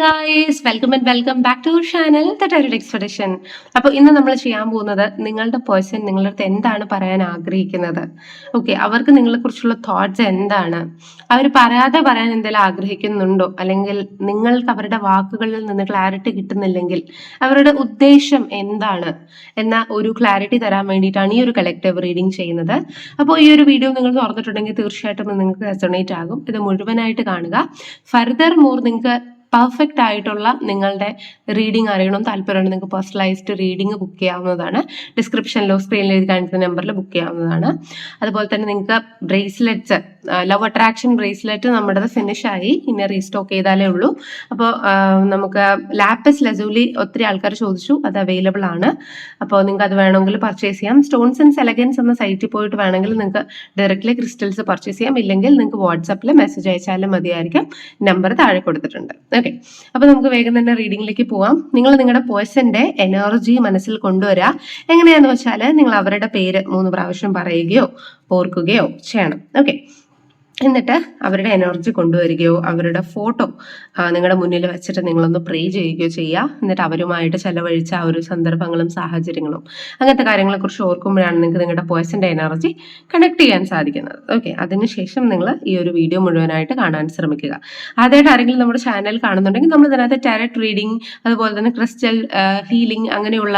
Guys welcome and welcome back to channel the tered expedition അപ്പോൾ ഇന്ന് നമ്മൾ ചെയ്യാൻ പോകുന്നത് നിങ്ങളുടെ പേഴ്സൺ നിങ്ങളുടെ അടുത്ത് എന്താണ് പറയാൻ ആഗ്രഹിക്കുന്നത്? ഓക്കെ അവർക്ക് നിങ്ങളെ കുറിച്ചുള്ള തോട്ട്സ് എന്താണ്? അവർ പറയാതെ പറയാൻ എന്തെങ്കിലും ആഗ്രഹിക്കുന്നുണ്ടോ? അല്ലെങ്കിൽ നിങ്ങൾക്ക് അവരുടെ വാക്കുകളിൽ നിന്ന് ക്ലാരിറ്റി കിട്ടുന്നില്ലെങ്കിൽ അവരുടെ ഉദ്ദേശം എന്താണ്? എന്ന ഒരു ക്ലാരിറ്റി തരാൻ വേണ്ടിയിട്ടാണ് ഈ ഒരു കളക്റ്റീവ് റീഡിംഗ് ചെയ്യുന്നത്. അപ്പോൾ ഈ ഒരു വീഡിയോ നിങ്ങൾ തുറന്നിട്ടുണ്ടെങ്കിൽ തീർച്ചയായിട്ടും നിങ്ങൾക്ക് റെസൊണേറ്റ് ആകും. ഇത് മുഴുവനായിട്ട് കാണുക. ഫർദർ മോർ നിങ്ങൾക്ക് പെർഫെക്റ്റ് ആയിട്ടുള്ള നിങ്ങളുടെ റീഡിംഗ് അറിയണം. താല്പര്യമാണ് നിങ്ങൾക്ക് പേഴ്സണലൈസ്ഡ് റീഡിംഗ് ബുക്ക് ചെയ്യാവുന്നതാണ്. ഡിസ്ക്രിപ്ഷനിലോ സ്ക്രീനിൽ എഴുതി കാണിക്കുന്ന നമ്പറിൽ ബുക്ക് ചെയ്യാവുന്നതാണ്. അതുപോലെ തന്നെ നിങ്ങൾക്ക് ബ്രേസ്ലെറ്റ്സ് ലവ് അട്രാക്ഷൻ ബ്രേസ്ലെറ്റ് നമ്മുടെ ഫിനിഷ് ആയി. ഇനി റീസ്റ്റോക്ക് ചെയ്താലേ ഉള്ളൂ. അപ്പോൾ നമുക്ക് ലാപ്പസ് ലസൂലി ഒത്തിരി ആൾക്കാർ ചോദിച്ചു. അത് അവൈലബിൾ ആണ്. അപ്പോൾ നിങ്ങൾക്ക് അത് വേണമെങ്കിൽ പർച്ചേസ് ചെയ്യാം. സ്റ്റോൺസ് ആൻഡ് സെലഗൻസ് എന്ന സൈറ്റിൽ പോയിട്ട് വേണമെങ്കിൽ നിങ്ങൾക്ക് ഡയറക്റ്റ്ലി ക്രിസ്റ്റൽസ് പർച്ചേസ് ചെയ്യാം. ഇല്ലെങ്കിൽ നിങ്ങൾക്ക് വാട്സാപ്പിൽ മെസ്സേജ് അയച്ചാലും മതിയായിരിക്കും. നമ്പർ താഴെ കൊടുത്തിട്ടുണ്ട്. ഓക്കെ. അപ്പോൾ നമുക്ക് വേഗം തന്നെ റീഡിംഗിലേക്ക് പോവാം. നിങ്ങൾ നിങ്ങളുടെ പേഴ്സന്റെ എനർജി മനസ്സിൽ കൊണ്ടുവരിക എങ്ങനെയാന്ന് വെച്ചാൽ നിങ്ങൾ അവരുടെ പേര് മൂന്ന് പ്രാവശ്യം പറയുകയോ ഓർക്കുകയോ ചെയ്യണം. ഓക്കെ. എന്നിട്ട് അവരുടെ എനർജി കൊണ്ടുവരികയോ അവരുടെ ഫോട്ടോ നിങ്ങളുടെ മുന്നിൽ വെച്ചിട്ട് നിങ്ങളൊന്ന് പ്രേ ചെയ്യുകയോ ചെയ്യുക. എന്നിട്ട് അവരുമായിട്ട് ചെലവഴിച്ച ആ ഒരു സന്ദർഭങ്ങളും സാഹചര്യങ്ങളും. അങ്ങനത്തെ കാര്യങ്ങളെക്കുറിച്ച് ഓർക്കുമ്പോഴാണ് നിങ്ങൾക്ക് നിങ്ങളുടെ പേഴ്സന്റെ എനർജി കണക്ട് ചെയ്യാൻ സാധിക്കുന്നത്. ഓക്കെ അതിനുശേഷം നിങ്ങൾ ഈ ഒരു വീഡിയോ മുഴുവനായിട്ട് കാണാൻ ശ്രമിക്കുക. ആദ്യമായിട്ട് ആരെങ്കിലും നമ്മുടെ ചാനൽ കാണുന്നുണ്ടെങ്കിൽ നമ്മൾ ഇതിനകത്ത് ടാരറ്റ് റീഡിംഗ് അതുപോലെ തന്നെ ക്രിസ്റ്റൽ ഹീലിംഗ് അങ്ങനെയുള്ള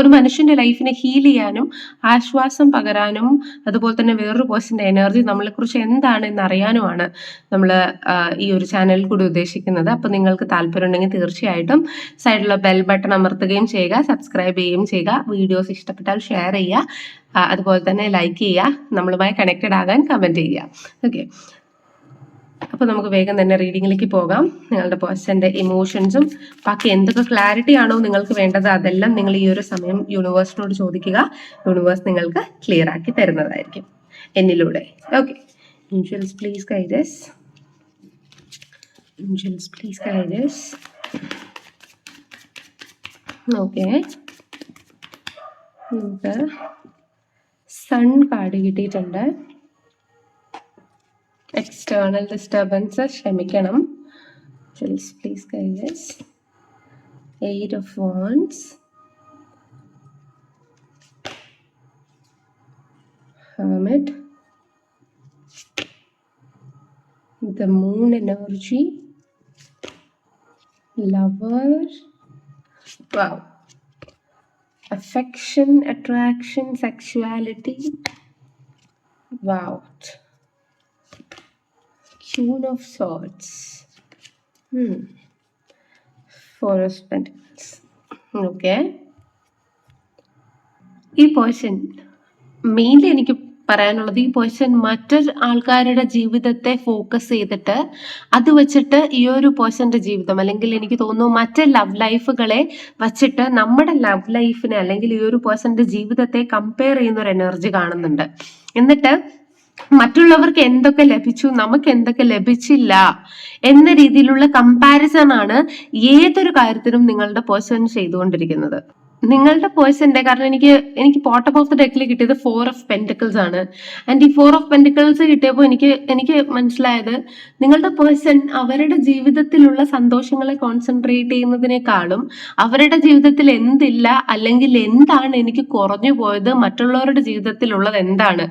ഒരു മനുഷ്യന്റെ ലൈഫിനെ ഹീൽ ചെയ്യാനും ആശ്വാസം പകരാനും അതുപോലെ തന്നെ വേറൊരു പേഴ്സന്റെ എനർജി നമ്മളെക്കുറിച്ച് എന്താണ് എന്നറിയാനുമാണ് നമ്മൾ ഈ ഒരു ചാനലിൽ കൂടി ഉദ്ദേശിക്കുന്നത്. അപ്പോൾ നിങ്ങൾക്ക് താല്പര്യം ഉണ്ടെങ്കിൽ തീർച്ചയായിട്ടും സൈഡിലുള്ള ബെൽ ബട്ടൺ അമർത്തുകയും ചെയ്യുക സബ്സ്ക്രൈബ് ചെയ്യുകയും ചെയ്യുക വീഡിയോസ് ഇഷ്ടപ്പെട്ടാൽ ഷെയർ ചെയ്യുക അതുപോലെ തന്നെ ലൈക്ക് ചെയ്യുക നമ്മളുമായി കണക്റ്റഡ് ആകാൻ കമന്റ് ചെയ്യുക. ഓക്കെ അപ്പോൾ നമുക്ക് വേഗം തന്നെ റീഡിങ്ങിലേക്ക് പോകാം. നിങ്ങളുടെ പേഴ്സന്റെ ഇമോഷൻസും ബാക്കി എന്തൊക്കെ ക്ലാരിറ്റി ആണോ നിങ്ങൾക്ക് വേണ്ടത് അതെല്ലാം നിങ്ങൾ ഈ ഒരു സമയം യൂണിവേഴ്സിനോട് ചോദിക്കുക. യൂണിവേഴ്സ് നിങ്ങൾക്ക് ക്ലിയർ ആക്കി തരുന്നതായിരിക്കും. എന്നിലൂടെ. Okay insurance please guide us insurance please guide us okay നമുക്ക് സൺ കാർഡ് കിട്ടിയിട്ടുണ്ട് എക്സ്റ്റേണൽ ഡിസ്റ്റർബൻസ് ക്ഷമിക്കണം. Please please guide us eight of wands. Hermit. the moon energy lover wow affection attraction sexuality wow queen of swords hmm four of pentacles okay ഈ person mainly എനിക്ക് പറയാനുള്ളത്. ഈ person മറ്റൊരു ആൾക്കാരുടെ ജീവിതത്തെ focus ചെയ്തിട്ട് അത് വെച്ചിട്ട് ഈ ഒരു പേഴ്സന്റെ ജീവിതം അല്ലെങ്കിൽ എനിക്ക് തോന്നുന്നു മറ്റ് ലവ് ലൈഫുകളെ വച്ചിട്ട് നമ്മുടെ ലവ് ലൈഫിനെ അല്ലെങ്കിൽ ഈ ഒരു പേഴ്സന്റെ ജീവിതത്തെ കമ്പയർ ചെയ്യുന്ന ഒരു എനർജി കാണുന്നുണ്ട്. എന്നിട്ട് മറ്റുള്ളവർക്ക് എന്തൊക്കെ ലഭിച്ചു? നമുക്ക് എന്തൊക്കെ ലഭിച്ചില്ല? എന്ന രീതിയിലുള്ള കമ്പാരിസൺ ആണ് ഏതൊരു കാര്യത്തിനും നിങ്ങളുടെ പേഴ്സൺ ചെയ്തുകൊണ്ടിരിക്കുന്നത്. നിങ്ങളുടെ പേഴ്സന്റെ കാരണം എനിക്ക് എനിക്ക് പോട്ട് ഓഫ് ദ ഡെക്കിൽ കിട്ടിയത് ഫോർ ഓഫ് പെന്റിക്കിൾസ് ആണ്. ആൻഡ് ഈ ഫോർ ഓഫ് പെന്റിക്കിൾസ് കിട്ടിയപ്പോൾ എനിക്ക് എനിക്ക് മനസ്സിലായത് നിങ്ങളുടെ പേഴ്സൺ അവരുടെ ജീവിതത്തിലുള്ള സന്തോഷങ്ങളെ കോൺസെൻട്രേറ്റ് ചെയ്യുന്നതിനേക്കാളും അവരുടെ ജീവിതത്തിൽ എന്തില്ല അല്ലെങ്കിൽ എന്താണ് എനിക്ക് കുറഞ്ഞു പോയത് മറ്റുള്ളവരുടെ ജീവിതത്തിലുള്ളത് എന്താണ്?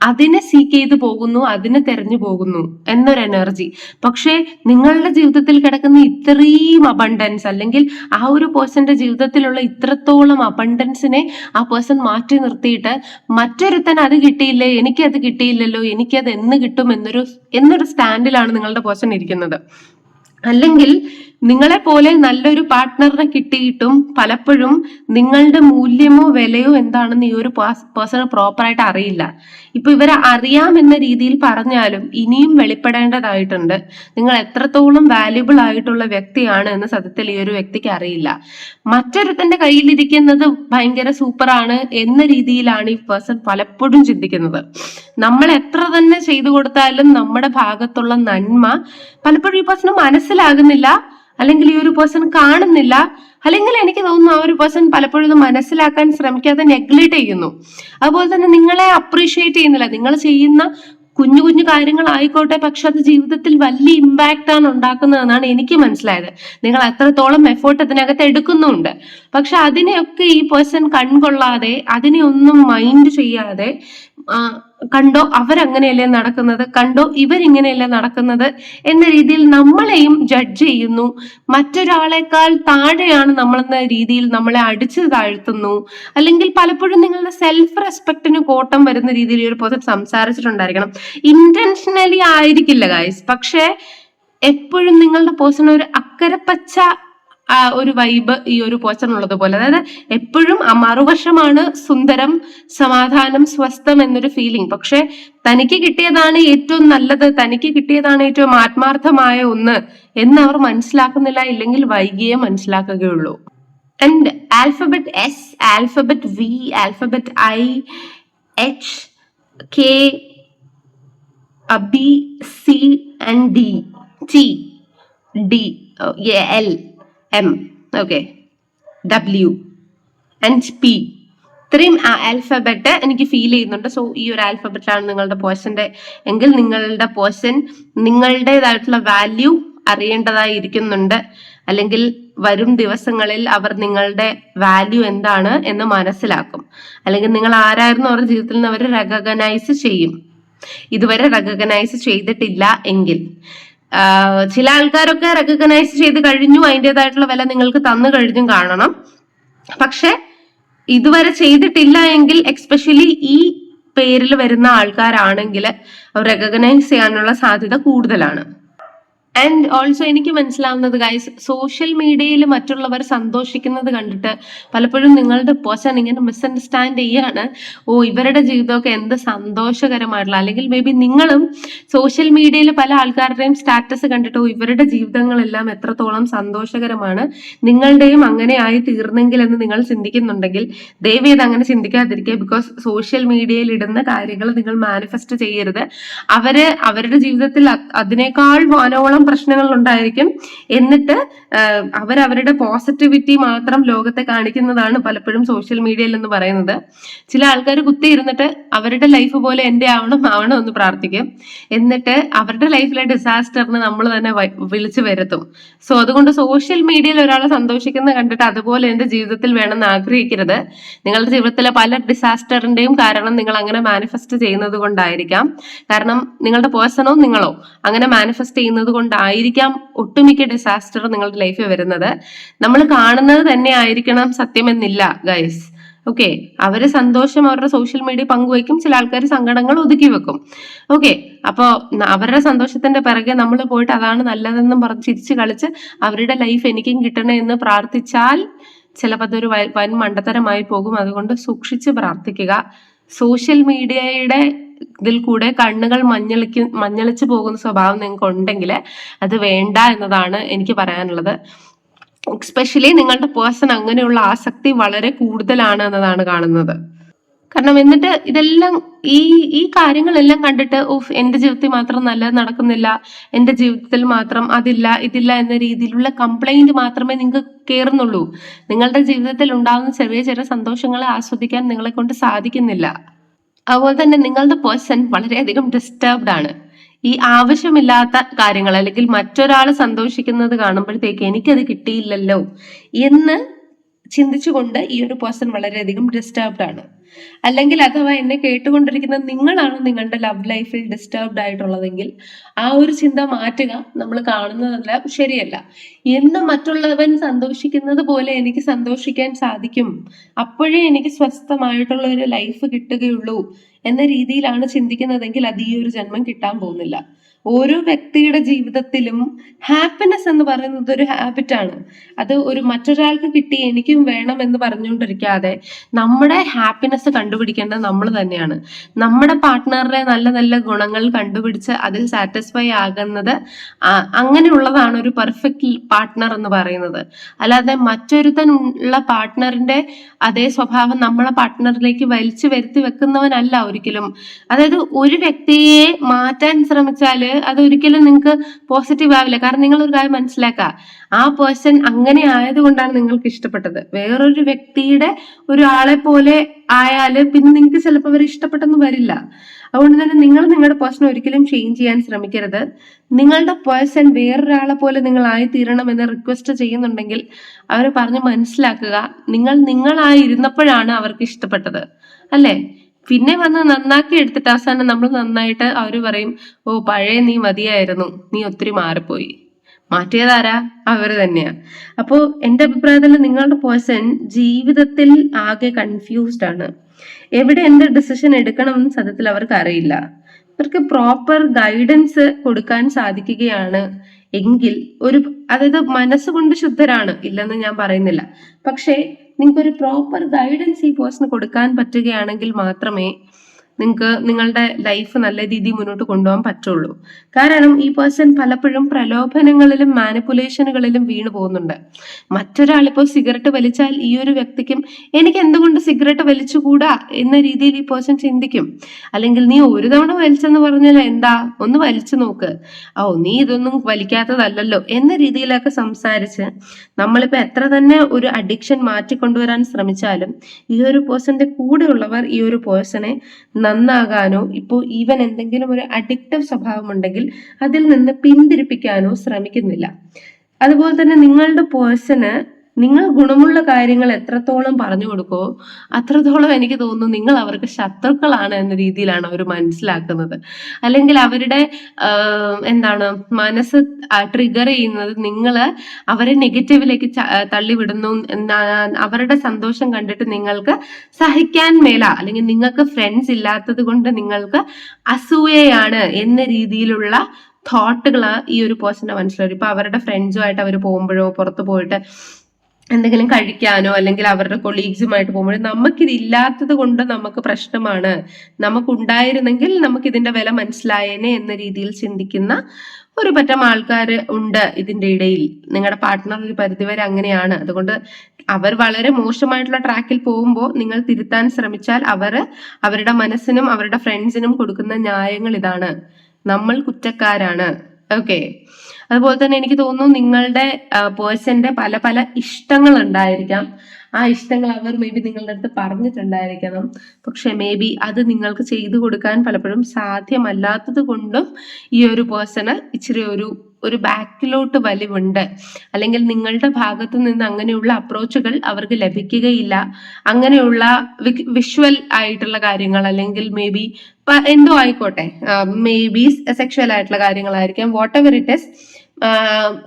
അതിനെ സീക്ക് ചെയ്തു പോകുന്നു അതിനെ തെരഞ്ഞു പോകുന്നു എന്നൊരു എനർജി പക്ഷേ നിങ്ങളുടെ ജീവിതത്തിൽ കിടക്കുന്ന ഇത്രയും അബണ്ടൻസ് അല്ലെങ്കിൽ ആ ഒരു പേഴ്സന്റെ ജീവിതത്തിലുള്ള ഇത്രത്തോളം അബണ്ടൻസിനെ ആ പേഴ്സൺ മാറ്റി നിർത്തിയിട്ട് മറ്റൊരുത്തൻ അത് കിട്ടിയില്ലേ എനിക്കത് കിട്ടിയില്ലല്ലോ എനിക്കത് എന്ന് കിട്ടും എന്നൊരു എന്നൊരു സ്റ്റാൻഡിലാണ് നിങ്ങളുടെ പേഴ്സൺ ഇരിക്കുന്നത്. അല്ലെങ്കിൽ നിങ്ങളെ പോലെ നല്ലൊരു പാർട്ട്ണറിനെ കിട്ടിയിട്ടും പലപ്പോഴും നിങ്ങളുടെ മൂല്യമോ വിലയോ എന്താണെന്ന് ഈ ഒരു പേഴ്സണ് പ്രോപ്പറായിട്ട് അറിയില്ല. ഇപ്പൊ ഇവരെ അറിയാമെന്ന രീതിയിൽ പറഞ്ഞാലും ഇനിയും വെളിപ്പെടേണ്ടതായിട്ടുണ്ട്. നിങ്ങൾ എത്രത്തോളം വാല്യുബിൾ ആയിട്ടുള്ള വ്യക്തിയാണ് എന്ന് സത്യത്തിൽ ഈ ഒരു വ്യക്തിക്ക് അറിയില്ല. മറ്റൊരുത്തന്റെ കയ്യിലിരിക്കുന്നത് ഭയങ്കര സൂപ്പറാണ് എന്ന രീതിയിലാണ് ഈ പേഴ്സൺ പലപ്പോഴും ചിന്തിക്കുന്നത്. നമ്മൾ എത്ര തന്നെ ചെയ്തു കൊടുത്താലും നമ്മുടെ ഭാഗത്തുള്ള നന്മ പലപ്പോഴും ഈ പേഴ്സണ് മനസ്സിലാകുന്നില്ല. അല്ലെങ്കിൽ ഈ ഒരു പേഴ്സൺ കാണുന്നില്ല. അല്ലെങ്കിൽ എനിക്ക് തോന്നുന്നു ആ ഒരു പേഴ്സൺ പലപ്പോഴും മനസ്സിലാക്കാൻ ശ്രമിക്കാതെ നെഗ്ലക്ട് ചെയ്യുന്നു. അതുപോലെ തന്നെ നിങ്ങളെ അപ്രീഷിയേറ്റ് ചെയ്യുന്നില്ല. നിങ്ങൾ ചെയ്യുന്ന കുഞ്ഞു കുഞ്ഞു കാര്യങ്ങളായിക്കോട്ടെ പക്ഷെ അത് ജീവിതത്തിൽ വലിയ ഇമ്പാക്റ്റ് ആണ് ഉണ്ടാക്കുന്നതെന്നാണ് എനിക്ക് മനസ്സിലായത്. നിങ്ങൾ എത്രത്തോളം എഫേർട്ട് അതിനകത്ത് എടുക്കുന്നുണ്ട്. പക്ഷെ അതിനെയൊക്കെ ഈ പേഴ്സൺ കൺകൊള്ളാതെ അതിനെ ഒന്നും മൈൻഡ് ചെയ്യാതെ കണ്ടോ അവരങ്ങനെയല്ലേ നടക്കുന്നത്? കണ്ടോ ഇവരിങ്ങനെയല്ലേ നടക്കുന്നത്? എന്ന രീതിയിൽ നമ്മളെയും ജഡ്ജ് ചെയ്യുന്നു. മറ്റൊരാളെക്കാൾ താഴെയാണ് നമ്മളെന്ന രീതിയിൽ നമ്മളെ അടിച്ചു താഴ്ത്തുന്നു. അല്ലെങ്കിൽ പലപ്പോഴും നിങ്ങളുടെ സെൽഫ് റെസ്പെക്റ്റിന് കോട്ടം വരുന്ന രീതിയിൽ ഒരു പേഴ്സൺ സംസാരിച്ചിട്ടുണ്ടായിരിക്കണം. ഇന്റൻഷനലി ആയിരിക്കില്ല ഗായ്സ് പക്ഷേ എപ്പോഴും നിങ്ങളുടെ പേഴ്സൺ ഒരു അക്കരപ്പച്ച ഒരു വൈബ് ഈ ഒരു പേഴ്സൺ പോലെ. അതായത് എപ്പോഴും ആ മറുവശമാണ് സുന്ദരം സമാധാനം സ്വസ്ഥം എന്നൊരു ഫീലിംഗ് പക്ഷെ തനിക്ക് കിട്ടിയതാണ് ഏറ്റവും നല്ലത് തനിക്ക് കിട്ടിയതാണ് ഏറ്റവും ആത്മാർത്ഥമായ ഒന്ന് എന്ന് അവർ മനസ്സിലാക്കുന്നില്ല ഇല്ലെങ്കിൽ വൈകിയേ മനസ്സിലാക്കുകയുള്ളൂ. And alphabet S alphabet V alphabet I H K B C and D T D L M okay W and P ഇത്രയും ആൽഫബറ്റ് എനിക്ക് ഫീൽ ചെയ്യുന്നുണ്ട്. സോ ഈ ഒരു ആൽഫബറ്റാണ് നിങ്ങളുടെ പേഴ്സന്റെ എങ്കിൽ നിങ്ങളുടെ പോർഷൻ നിങ്ങളുടേതായിട്ടുള്ള വാല്യൂ അറിയേണ്ടതായി ഇരിക്കുന്നുണ്ട്. അല്ലെങ്കിൽ വരും ദിവസങ്ങളിൽ അവർ നിങ്ങളുടെ വാല്യൂ എന്താണ് എന്ന് മനസ്സിലാക്കും. അല്ലെങ്കിൽ നിങ്ങൾ ആരായിരുന്നു അവരുടെ ജീവിതത്തിൽ നിന്ന് അവർ റെക്കഗ്നൈസ് ചെയ്യും. ഇതുവരെ റെക്കഗ്നൈസ് ചെയ്തിട്ടില്ല എങ്കിൽ. ചില ആൾക്കാരൊക്കെ റെക്കഗ്നൈസ് ചെയ്ത് കഴിഞ്ഞു. അതിന്റെതായിട്ടുള്ള വില നിങ്ങൾക്ക് തന്നു കഴിഞ്ഞും കാണണം. പക്ഷെ ഇതുവരെ ചെയ്തിട്ടില്ല എങ്കിൽ എക്സ്പെഷ്യലി ഈ പേരിൽ വരുന്ന ആൾക്കാരാണെങ്കിൽ റെക്കഗ്നൈസ് ചെയ്യാനുള്ള സാധ്യത കൂടുതലാണ്. ആൻഡ് ഓൾസോ എനിക്ക് മനസ്സിലാവുന്നത് ഗൈസ് സോഷ്യൽ മീഡിയയിൽ മറ്റുള്ളവർ സന്തോഷിക്കുന്നത് കണ്ടിട്ട് പലപ്പോഴും നിങ്ങളുടെ പേഴ്സൺ ഇങ്ങനെ മിസ്അണ്ടർസ്റ്റാൻഡ് ചെയ്യാണ്. ഓ ഇവരുടെ ജീവിതമൊക്കെ എന്ത് സന്തോഷകരമായിട്ടുള്ള അല്ലെങ്കിൽ മേ ബി നിങ്ങളും സോഷ്യൽ മീഡിയയിൽ പല ആൾക്കാരുടെയും സ്റ്റാറ്റസ് കണ്ടിട്ട് ഓ ഇവരുടെ ജീവിതങ്ങളെല്ലാം എത്രത്തോളം സന്തോഷകരമാണ്. നിങ്ങളുടെയും അങ്ങനെ ആയി തീർന്നെങ്കിൽ എന്ന് നിങ്ങൾ ചിന്തിക്കുന്നുണ്ടെങ്കിൽ ദയവേത് അങ്ങനെ ചിന്തിക്കാതിരിക്കുക ബിക്കോസ് സോഷ്യൽ മീഡിയയിൽ ഇടുന്ന കാര്യങ്ങൾ നിങ്ങൾ മാനിഫെസ്റ്റ് ചെയ്യരുത്. അവർ അവരുടെ ജീവിതത്തിൽ അതിനേക്കാൾ വാനോളം പ്രശ്നങ്ങൾ ഉണ്ടായിരിക്കും എന്നിട്ട് അവരവരുടെ പോസിറ്റിവിറ്റി മാത്രം ലോകത്തെ കാണിക്കുന്നതാണ് പലപ്പോഴും സോഷ്യൽ മീഡിയയിൽ എന്ന് പറയുന്നത്. ചില ആൾക്കാർ കുത്തി ഇരുന്നിട്ട് അവരുടെ ലൈഫ് പോലെ എന്റെ ആവണം ആവണം എന്ന് പ്രാർത്ഥിക്കും. എന്നിട്ട് അവരുടെ ലൈഫിലെ ഡിസാസ്റ്ററിന് നമ്മൾ തന്നെ വിളിച്ചു വരുത്തും. സോ അതുകൊണ്ട് സോഷ്യൽ മീഡിയയിൽ ഒരാളെ സന്തോഷിക്കുന്ന കണ്ടിട്ട് അതുപോലെ എന്റെ ജീവിതത്തിൽ വേണമെന്ന് ആഗ്രഹിക്കരുത്. നിങ്ങളുടെ ജീവിതത്തിലെ പല ഡിസാസ്റ്ററിന്റെയും കാരണം നിങ്ങൾ അങ്ങനെ മാനിഫെസ്റ്റ് ചെയ്യുന്നത് കൊണ്ടായിരിക്കാം. കാരണം നിങ്ങളുടെ പേഴ്സണോ നിങ്ങളോ അങ്ങനെ മാനിഫെസ്റ്റ് ചെയ്യുന്നത് കൊണ്ടായിരിക്കാം ഒട്ടുമിക്ക ഡിസാസ്റ്റർ നിങ്ങളുടെ ലൈഫിൽ വരുന്നത്. നമ്മൾ കാണുന്നത് തന്നെ ആയിരിക്കണം സത്യമെന്നില്ല ഗൈസ് ഓക്കെ അവർ സന്തോഷം അവരുടെ സോഷ്യൽ മീഡിയ പങ്കുവയ്ക്കും ചില ആൾക്കാർ സങ്കടങ്ങൾ ഒതുക്കി വെക്കും. ഓക്കെ അപ്പോ അവരുടെ സന്തോഷത്തിന്റെ പിറകെ നമ്മൾ പോയിട്ട് അതാണ് നല്ലതെന്നും പറഞ്ഞ് ചിരിച്ചു കളിച്ച് അവരുടെ ലൈഫ് എനിക്കും കിട്ടണേ എന്ന് പ്രാർത്ഥിച്ചാൽ ചിലപ്പോൾ അതൊരു വൻ മണ്ടത്തരമായി പോകും. അതുകൊണ്ട് സൂക്ഷിച്ച് പ്രാർത്ഥിക്കുക. സോഷ്യൽ മീഡിയയുടെ ഇതിൽ കൂടെ കണ്ണുകൾ മഞ്ഞളിക്ക് മഞ്ഞളിച്ചു പോകുന്ന സ്വഭാവം നിങ്ങൾക്ക് ഉണ്ടെങ്കിൽ അത് വേണ്ട എന്നതാണ് എനിക്ക് പറയാനുള്ളത്. എക്സ്പെഷ്യലി നിങ്ങളുടെ പേഴ്സൺ അങ്ങനെയുള്ള ആസക്തി വളരെ കൂടുതലാണ് എന്നതാണ് കാണുന്നത്. കാരണം എന്നിട്ട് ഇതെല്ലാം ഈ ഈ കാര്യങ്ങളെല്ലാം കണ്ടിട്ട് ഓഫ് എന്റെ ജീവിതത്തിൽ മാത്രം നല്ലത് നടക്കുന്നില്ല. എന്റെ ജീവിതത്തിൽ മാത്രം അതില്ല ഇതില്ല എന്ന രീതിയിലുള്ള കംപ്ലൈന്റ് മാത്രമേ നിങ്ങൾക്ക് കയറുന്നുള്ളൂ നിങ്ങളുടെ ജീവിതത്തിൽ ഉണ്ടാകുന്ന ചെറിയ ചെറിയ സന്തോഷങ്ങളെ ആസ്വദിക്കാൻ നിങ്ങളെ കൊണ്ട് സാധിക്കുന്നില്ല. അതുപോലെ തന്നെ നിങ്ങളുടെ പേഴ്സൺ വളരെയധികം ഡിസ്റ്റർബ്ഡ് ആണ്. ഈ ആവശ്യമില്ലാത്ത കാര്യങ്ങൾ അല്ലെങ്കിൽ മറ്റൊരാൾ സന്തോഷിക്കുന്നത് കാണുമ്പോഴത്തേക്ക് എനിക്കത് കിട്ടിയില്ലല്ലോ എന്ന് ചിന്തിച്ചുകൊണ്ട് ഈ ഒരു പേഴ്സൺ വളരെയധികം ഡിസ്റ്റർബ്ഡ് ആണ്. അല്ലെങ്കിൽ അഥവാ എന്നെ കേട്ടുകൊണ്ടിരിക്കുന്ന നിങ്ങളാണ് നിങ്ങളുടെ ലവ് ലൈഫിൽ ഡിസ്റ്റർബ്ഡ് ആയിട്ടുള്ളതെങ്കിൽ ആ ഒരു ചിന്ത മാറ്റുക നമ്മൾ കാണുന്നതല്ല ശരിയല്ല. എന്ന് മറ്റുള്ളവൻ സന്തോഷിക്കുന്നത് പോലെ എനിക്ക് സന്തോഷിക്കാൻ സാധിക്കും. അപ്പോഴേ എനിക്ക് സ്വസ്ഥമായിട്ടുള്ള ഒരു ലൈഫ് കിട്ടുകയുള്ളൂ എന്ന രീതിയിലാണ് ചിന്തിക്കുന്നതെങ്കിൽ അത് ഈ ഒരു ജന്മം കിട്ടാൻ പോകുന്നില്ല. ഓരോ വ്യക്തിയുടെ ജീവിതത്തിലും ഹാപ്പിനെസ് എന്ന് പറയുന്നത് ഒരു ഹാബിറ്റാണ് അത് ഒരു മറ്റൊരാൾക്ക് കിട്ടി എനിക്കും വേണം എന്ന് പറഞ്ഞുകൊണ്ടിരിക്കാതെ നമ്മുടെ ഹാപ്പിനെസ് കണ്ടുപിടിക്കേണ്ടത് നമ്മൾ തന്നെയാണ്. നമ്മുടെ പാർട്ട്ണറുടെ നല്ല നല്ല ഗുണങ്ങൾ കണ്ടുപിടിച്ച് അതിൽ സാറ്റിസ്ഫൈ ആകുന്നത് അങ്ങനെയുള്ളതാണ് ഒരു പെർഫെക്റ്റ് പാർട്ട്ണർ എന്ന് പറയുന്നത്. അല്ലാതെ മറ്റൊരുത്തൻ ഉള്ള പാർട്ട്ണറിന്റെ അതേ സ്വഭാവം നമ്മളെ പാർട്ട്ണറിലേക്ക് വലിച്ചു വരുത്തി വെക്കുന്നവനല്ല ഒരിക്കലും. അതായത് ഒരു വ്യക്തിയെ മാറ്റാൻ ശ്രമിച്ചാൽ അത് ഒരിക്കലും നിങ്ങൾക്ക് പോസിറ്റീവ് ആവില്ല. കാരണം നിങ്ങൾ ഒരു കാര്യം മനസ്സിലാക്കുക ആ പേഴ്സൺ അങ്ങനെ ആയതുകൊണ്ടാണ് നിങ്ങൾക്ക് ഇഷ്ടപ്പെട്ടത്. വേറൊരു വ്യക്തിയുടെ ഒരാളെ പോലെ ആയാൽ പിന്നെ നിങ്ങൾക്ക് ചിലപ്പോൾ അവർ ഇഷ്ടപ്പെട്ടെന്ന് വരില്ല. അതുകൊണ്ട് തന്നെ നിങ്ങൾ നിങ്ങളുടെ പേഴ്സൺ ഒരിക്കലും ചേഞ്ച് ചെയ്യാൻ ശ്രമിക്കരുത്. നിങ്ങളുടെ പേഴ്സൺ വേറൊരാളെ പോലെ നിങ്ങൾ ആയിത്തീരണം എന്ന് റിക്വസ്റ്റ് ചെയ്യുന്നുണ്ടെങ്കിൽ അവരെ പറഞ്ഞ് മനസ്സിലാക്കുക. നിങ്ങൾ നിങ്ങളായി ഇരുന്നപ്പോഴാണ് അവർക്ക് ഇഷ്ടപ്പെട്ടത്. അല്ലേ? പിന്നെ വന്ന് നന്നാക്കി എടുത്തിട്ട് അവസാനം നമ്മൾ നന്നായിട്ട് അവർ പറയും ഓ പഴയ നീ മതിയായിരുന്നു. നീ ഒത്തിരി മാറിപ്പോയി. മാറ്റിയതാരാ അവർ തന്നെയാ. അപ്പോ എന്റെ അഭിപ്രായത്തിൽ നിങ്ങളുടെ പേഴ്സൺ ജീവിതത്തിൽ ആകെ കൺഫ്യൂസ്ഡ് ആണ്. എവിടെ എന്ത് ഡിസിഷൻ എടുക്കണമെന്ന് സത്യത്തിൽ അവർക്ക് അറിയില്ല. അവർക്ക് പ്രോപ്പർ ഗൈഡൻസ് കൊടുക്കാൻ സാധിക്കുകയാണ് എങ്കിൽ ഒരു അതായത് മനസ്സുകൊണ്ട് ശുദ്ധരാണ് ഇല്ലെന്ന് ഞാൻ പറയുന്നില്ല. പക്ഷേ നിങ്ങൾക്ക് ഒരു പ്രോപ്പർ ഗൈഡൻസ് ഈ പേഴ്സൺ കൊടുക്കാൻ പറ്റുകയാണെങ്കിൽ മാത്രമേ നിങ്ങൾക്ക് നിങ്ങളുടെ ലൈഫ് നല്ല രീതിയിൽ മുന്നോട്ട് കൊണ്ടുപോകാൻ പറ്റുള്ളൂ. കാരണം ഈ പേഴ്സൺ പലപ്പോഴും പ്രലോഭനങ്ങളിലും മാനിപ്പുലേഷനുകളിലും വീണു പോകുന്നുണ്ട്. മറ്റൊരാൾ സിഗരറ്റ് വലിച്ചാൽ ഈ ഒരു വ്യക്തിക്കും എനിക്ക് എന്തുകൊണ്ട് സിഗരറ്റ് വലിച്ചുകൂടാ എന്ന രീതിയിൽ ഈ പേഴ്സൺ ചിന്തിക്കും. അല്ലെങ്കിൽ നീ ഒരു തവണ വലിച്ചെന്ന് പറഞ്ഞാൽ എന്താ? ഒന്ന് വലിച്ചു നോക്ക്. ഓ നീ ഇതൊന്നും വലിക്കാത്തതല്ലല്ലോ എന്ന രീതിയിലൊക്കെ സംസാരിച്ച് നമ്മളിപ്പോ എത്ര തന്നെ ഒരു അഡിക്ഷൻ മാറ്റിക്കൊണ്ടുവരാൻ ശ്രമിച്ചാലും ഈ ഒരു പേഴ്സന്റെ കൂടെയുള്ളവർ ഈ ഒരു പേഴ്സണെ നന്നാകാനോ ഇപ്പോൾ ഈവൻ എന്തെങ്കിലും ഒരു അഡിക്റ്റീവ് സ്വഭാവമുണ്ടെങ്കിൽ അതിൽ നിന്ന് പിന്തിരിപ്പിക്കാനോ ശ്രമിക്കുന്നില്ല. അതുപോലെ തന്നെ നിങ്ങളുടെ പേഴ്സണ് നിങ്ങൾ ഗുണമുള്ള കാര്യങ്ങൾ എത്രത്തോളം പറഞ്ഞു കൊടുക്കോ അത്രത്തോളം എനിക്ക് തോന്നുന്നു നിങ്ങൾ അവർക്ക് ശത്രുക്കളാണ് എന്ന രീതിയിലാണ് അവർ മനസ്സിലാക്കുന്നത്. അല്ലെങ്കിൽ അവരുടെ എന്താണ് മനസ്സ് ട്രിഗർ ചെയ്യുന്നത് നിങ്ങൾ അവരെ നെഗറ്റീവിലേക്ക് തള്ളിവിടുന്നു അവരുടെ സന്തോഷം കണ്ടിട്ട് നിങ്ങൾക്ക് സഹിക്കാൻ മേല അല്ലെങ്കിൽ നിങ്ങൾക്ക് ഫ്രണ്ട്സ് ഇല്ലാത്തത് കൊണ്ട് നിങ്ങൾക്ക് അസൂയയാണ് എന്ന രീതിയിലുള്ള തോട്ടുകൾ ഈ ഒരു പേഴ്സന്റെ മനസ്സിലാവും ഇപ്പൊ അവരുടെ ഫ്രണ്ട്സുമായിട്ട് അവർ പോകുമ്പോഴോ പുറത്തു പോയിട്ട് എന്തെങ്കിലും കഴിക്കാനോ അല്ലെങ്കിൽ അവരുടെ കൊളീഗ്സുമായിട്ട് പോകുമ്പോൾ നമുക്കിത് ഇല്ലാത്തത് കൊണ്ട് നമുക്ക് പ്രശ്നമാണ്. നമുക്കുണ്ടായിരുന്നെങ്കിൽ നമുക്കിതിന്റെ വില മനസ്സിലായേനെ എന്ന രീതിയിൽ ചിന്തിക്കുന്ന ഒരു പറ്റം ആൾക്കാർ ഉണ്ട് ഇതിന്റെ ഇടയിൽ. നിങ്ങളുടെ പാർട്ട്ണർ ഒരു പരിധിവരെ അങ്ങനെയാണ്. അതുകൊണ്ട് അവർ വളരെ മോശമായിട്ടുള്ള ട്രാക്കിൽ പോകുമ്പോൾ നിങ്ങൾ തിരുത്താൻ ശ്രമിച്ചാൽ അവർ അവരുടെ മനസ്സിനും അവരുടെ ഫ്രണ്ട്സിനും കൊടുക്കുന്ന ന്യായങ്ങൾ ഇതാണ്. നമ്മൾ കുറ്റക്കാരാണ്. ഓക്കെ അതുപോലെ തന്നെ എനിക്ക് തോന്നുന്നു നിങ്ങളുടെ പേഴ്സന്റെ പല പല ഇഷ്ടങ്ങൾ ഉണ്ടായിരിക്കാം ആ ഇഷ്ടങ്ങൾ അവർ മേ ബി നിങ്ങളുടെ അടുത്ത് പറഞ്ഞിട്ടുണ്ടായിരിക്കണം. പക്ഷെ മേ ബി അത് നിങ്ങൾക്ക് ചെയ്തു കൊടുക്കാൻ പലപ്പോഴും സാധ്യമല്ലാത്തത് കൊണ്ടും ഈ ഒരു പേഴ്സണ് ഇച്ചിരി ഒരു ഒരു ബാക്കിലോട്ട് വലിവുണ്ട്. അല്ലെങ്കിൽ നിങ്ങളുടെ ഭാഗത്ത് നിന്ന് അങ്ങനെയുള്ള അപ്രോച്ചുകൾ അവർക്ക് ലഭിക്കുകയില്ല. അങ്ങനെയുള്ള വിഷ്വൽ ആയിട്ടുള്ള കാര്യങ്ങൾ അല്ലെങ്കിൽ മേ ബി എന്തോ ആയിക്കോട്ടെ. മേ ബി സെക്ഷൽ ആയിട്ടുള്ള കാര്യങ്ങളായിരിക്കാം. വാട്ട് എവർ ഇറ്റ് ഇസ്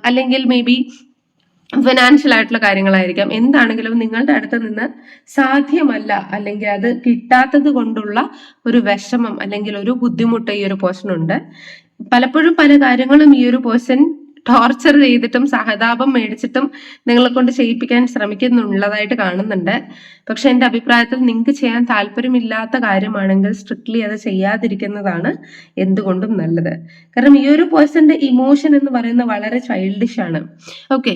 അല്ലെങ്കിൽ മേ ബി ഫിനാൻഷ്യൽ ആയിട്ടുള്ള കാര്യങ്ങളായിരിക്കാം. എന്താണെങ്കിലും നിങ്ങളുടെ അടുത്ത് നിന്ന് സാധ്യമല്ല. അല്ലെങ്കിൽ അത് കിട്ടാത്തത് കൊണ്ടുള്ള ഒരു വിഷമം അല്ലെങ്കിൽ ഒരു ബുദ്ധിമുട്ട് ഈ ഒരു ഉണ്ട്. പലപ്പോഴും പല കാര്യങ്ങളും ഈ ഒരു പേഴ്സൺ ടോർച്ചർ ചെയ്തിട്ടും സഹതാപം മേടിച്ചിട്ടും നിങ്ങളെ കൊണ്ട് ചെയ്യിപ്പിക്കാൻ ശ്രമിക്കുന്നുള്ളതായിട്ട് കാണുന്നുണ്ട്. പക്ഷെ എന്റെ അഭിപ്രായത്തിൽ നിങ്ങൾക്ക് ചെയ്യാൻ താല്പര്യമില്ലാത്ത കാര്യമാണെങ്കിൽ സ്ട്രിക്ട്ലി അത് ചെയ്യാതിരിക്കുന്നതാണ് എന്തുകൊണ്ടും നല്ലത്. കാരണം ഈ ഒരു പേഴ്സന്റെ ഇമോഷൻ എന്ന് പറയുന്നത് വളരെ ചൈൽഡിഷ് ആണ്. ഓക്കെ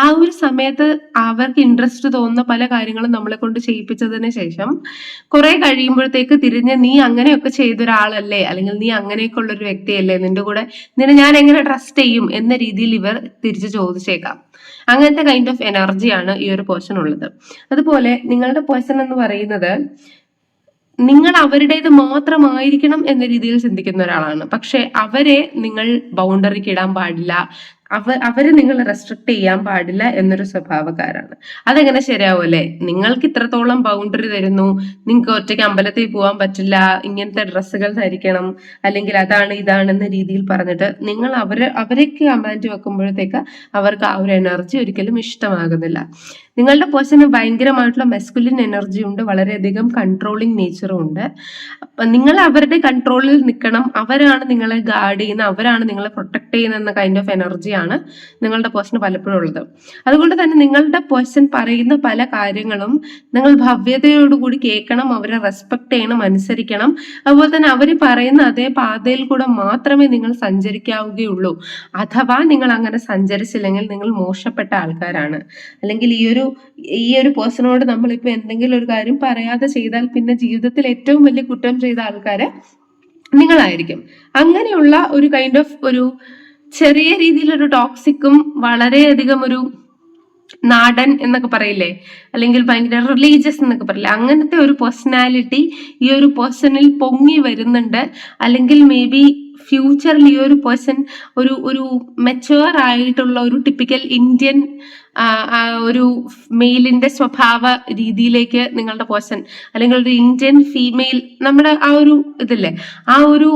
ആ ഒരു സമയത്ത് അവർക്ക് ഇൻട്രസ്റ്റ് തോന്നുന്ന പല കാര്യങ്ങളും നമ്മളെ കൊണ്ട് ചെയ്യിപ്പിച്ചതിന് ശേഷം കുറെ കഴിയുമ്പോഴത്തേക്ക് തിരിഞ്ഞ് നീ അങ്ങനെയൊക്കെ ചെയ്തൊരാളല്ലേ? അല്ലെങ്കിൽ നീ അങ്ങനെയൊക്കെ ഉള്ള ഒരു വ്യക്തിയല്ലേ? നിന്റെ കൂടെ നിന്നെ ഞാൻ എങ്ങനെ ട്രസ്റ്റ് ചെയ്യും? എന്ന രീതിയിൽ ഇവർ തിരിച്ചു ചോദിച്ചേക്കാം. അങ്ങനത്തെ കൈൻഡ് ഓഫ് എനർജിയാണ് ഈ ഒരു പേഴ്സൺ ഉള്ളത്. അതുപോലെ നിങ്ങളുടെ പേഴ്സൺ എന്ന് പറയുന്നത് നിങ്ങൾ അവരുടേത് മാത്രമായിരിക്കണം എന്ന രീതിയിൽ ചിന്തിക്കുന്ന ഒരാളാണ്. പക്ഷെ അവരെ നിങ്ങൾ ബൗണ്ടറിക്ക് ഇടാൻ പാടില്ല. അവ അവരെ നിങ്ങൾ റെസ്ട്രിക്ട് ചെയ്യാൻ പാടില്ല എന്നൊരു സ്വഭാവക്കാരാണ്. അതെങ്ങനെ ശരിയാവൂലേ? നിങ്ങൾക്ക് ഇത്രത്തോളം ബൗണ്ടറി തരുന്നു. നിങ്ങൾക്ക് ഒറ്റയ്ക്ക് അമ്പലത്തിൽ പോകാൻ പറ്റില്ല. ഇങ്ങനത്തെ ഡ്രസ്സുകൾ ധരിക്കണം. അല്ലെങ്കിൽ അതാണ് ഇതാണ് എന്ന രീതിയിൽ പറഞ്ഞിട്ട് നിങ്ങൾ അവരെ അവരേക്ക് കമാൻഡ് വെക്കുമ്പോഴത്തേക്ക് അവർക്ക് ആ ഒരു എനർജി ഒരിക്കലും ഇഷ്ടമാകുന്നില്ല. നിങ്ങളുടെ പേഴ്സന് ഭയങ്കരമായിട്ടുള്ള മെസ്കുലിൻ എനർജി ഉണ്ട് വളരെയധികം കൺട്രോളിങ് നേച്ചറും ഉണ്ട്. നിങ്ങൾ അവരുടെ കൺട്രോളിൽ നിൽക്കണം. അവരാണ് നിങ്ങളെ ഗാർഡ് ചെയ്യുന്ന അവരാണ് നിങ്ങളെ പ്രൊട്ടക്ട് ചെയ്യുന്ന എന്ന കൈൻഡ് ഓഫ് എനർജിയാണ് നിങ്ങളുടെ പേഴ്സന് പലപ്പോഴും ഉള്ളത്. അതുകൊണ്ട് തന്നെ നിങ്ങളുടെ പേഴ്സൺ പറയുന്ന പല കാര്യങ്ങളും നിങ്ങൾ ഭവ്യതയോടുകൂടി കേൾക്കണം അവരെ റെസ്പെക്ട് ചെയ്യണം അനുസരിക്കണം. അതുപോലെ തന്നെ അവർ പറയുന്ന അതേ പാതയിൽ കൂടെ മാത്രമേ നിങ്ങൾ സഞ്ചരിക്കാവുകയുള്ളൂ. അഥവാ നിങ്ങൾ അങ്ങനെ സഞ്ചരിച്ചില്ലെങ്കിൽ നിങ്ങൾ മോശപ്പെട്ട ആൾക്കാരാണ്. അല്ലെങ്കിൽ ഈ ഒരു ഈ ഒരു പേഴ്സണോട് നമ്മളിപ്പോൾ എന്തെങ്കിലും ഒരു കാര്യം പറയാതെ ചെയ്താൽ പിന്നെ ജീവിതത്തിൽ ഏറ്റവും വലിയ കുറ്റം ചെയ്ത ആൾക്കാര് നിങ്ങളായിരിക്കും. അങ്ങനെയുള്ള ഒരു കൈൻഡ് ഓഫ് ഒരു ചെറിയ രീതിയിലൊരു ടോക്സിക്കും വളരെയധികം ഒരു നാടൻ എന്നൊക്കെ പറയില്ലേ? അല്ലെങ്കിൽ ഭയങ്കര റിലീജിയസ് എന്നൊക്കെ പറയില്ലേ? അങ്ങനത്തെ ഒരു പേഴ്സണാലിറ്റി ഈ ഒരു പേഴ്സണിൽ പൊങ്ങി വരുന്നുണ്ട്. അല്ലെങ്കിൽ മേ ബി ഫ്യൂച്ചറിൽ ഈ ഒരു പേഴ്സൺ ഒരു ഒരു മെച്ചുവർ ആയിട്ടുള്ള ഒരു ടിപ്പിക്കൽ ഇന്ത്യൻ ഒരു മെയിലിന്റെ സ്വഭാവ രീതിയിലേക്ക് നിങ്ങളുടെ പേഴ്സൺ അല്ലെങ്കിൽ ഒരു ഇന്ത്യൻ ഫീമെയിൽ നമ്മുടെ ആ ഒരു ഇതില്ലേ ആ ഒരു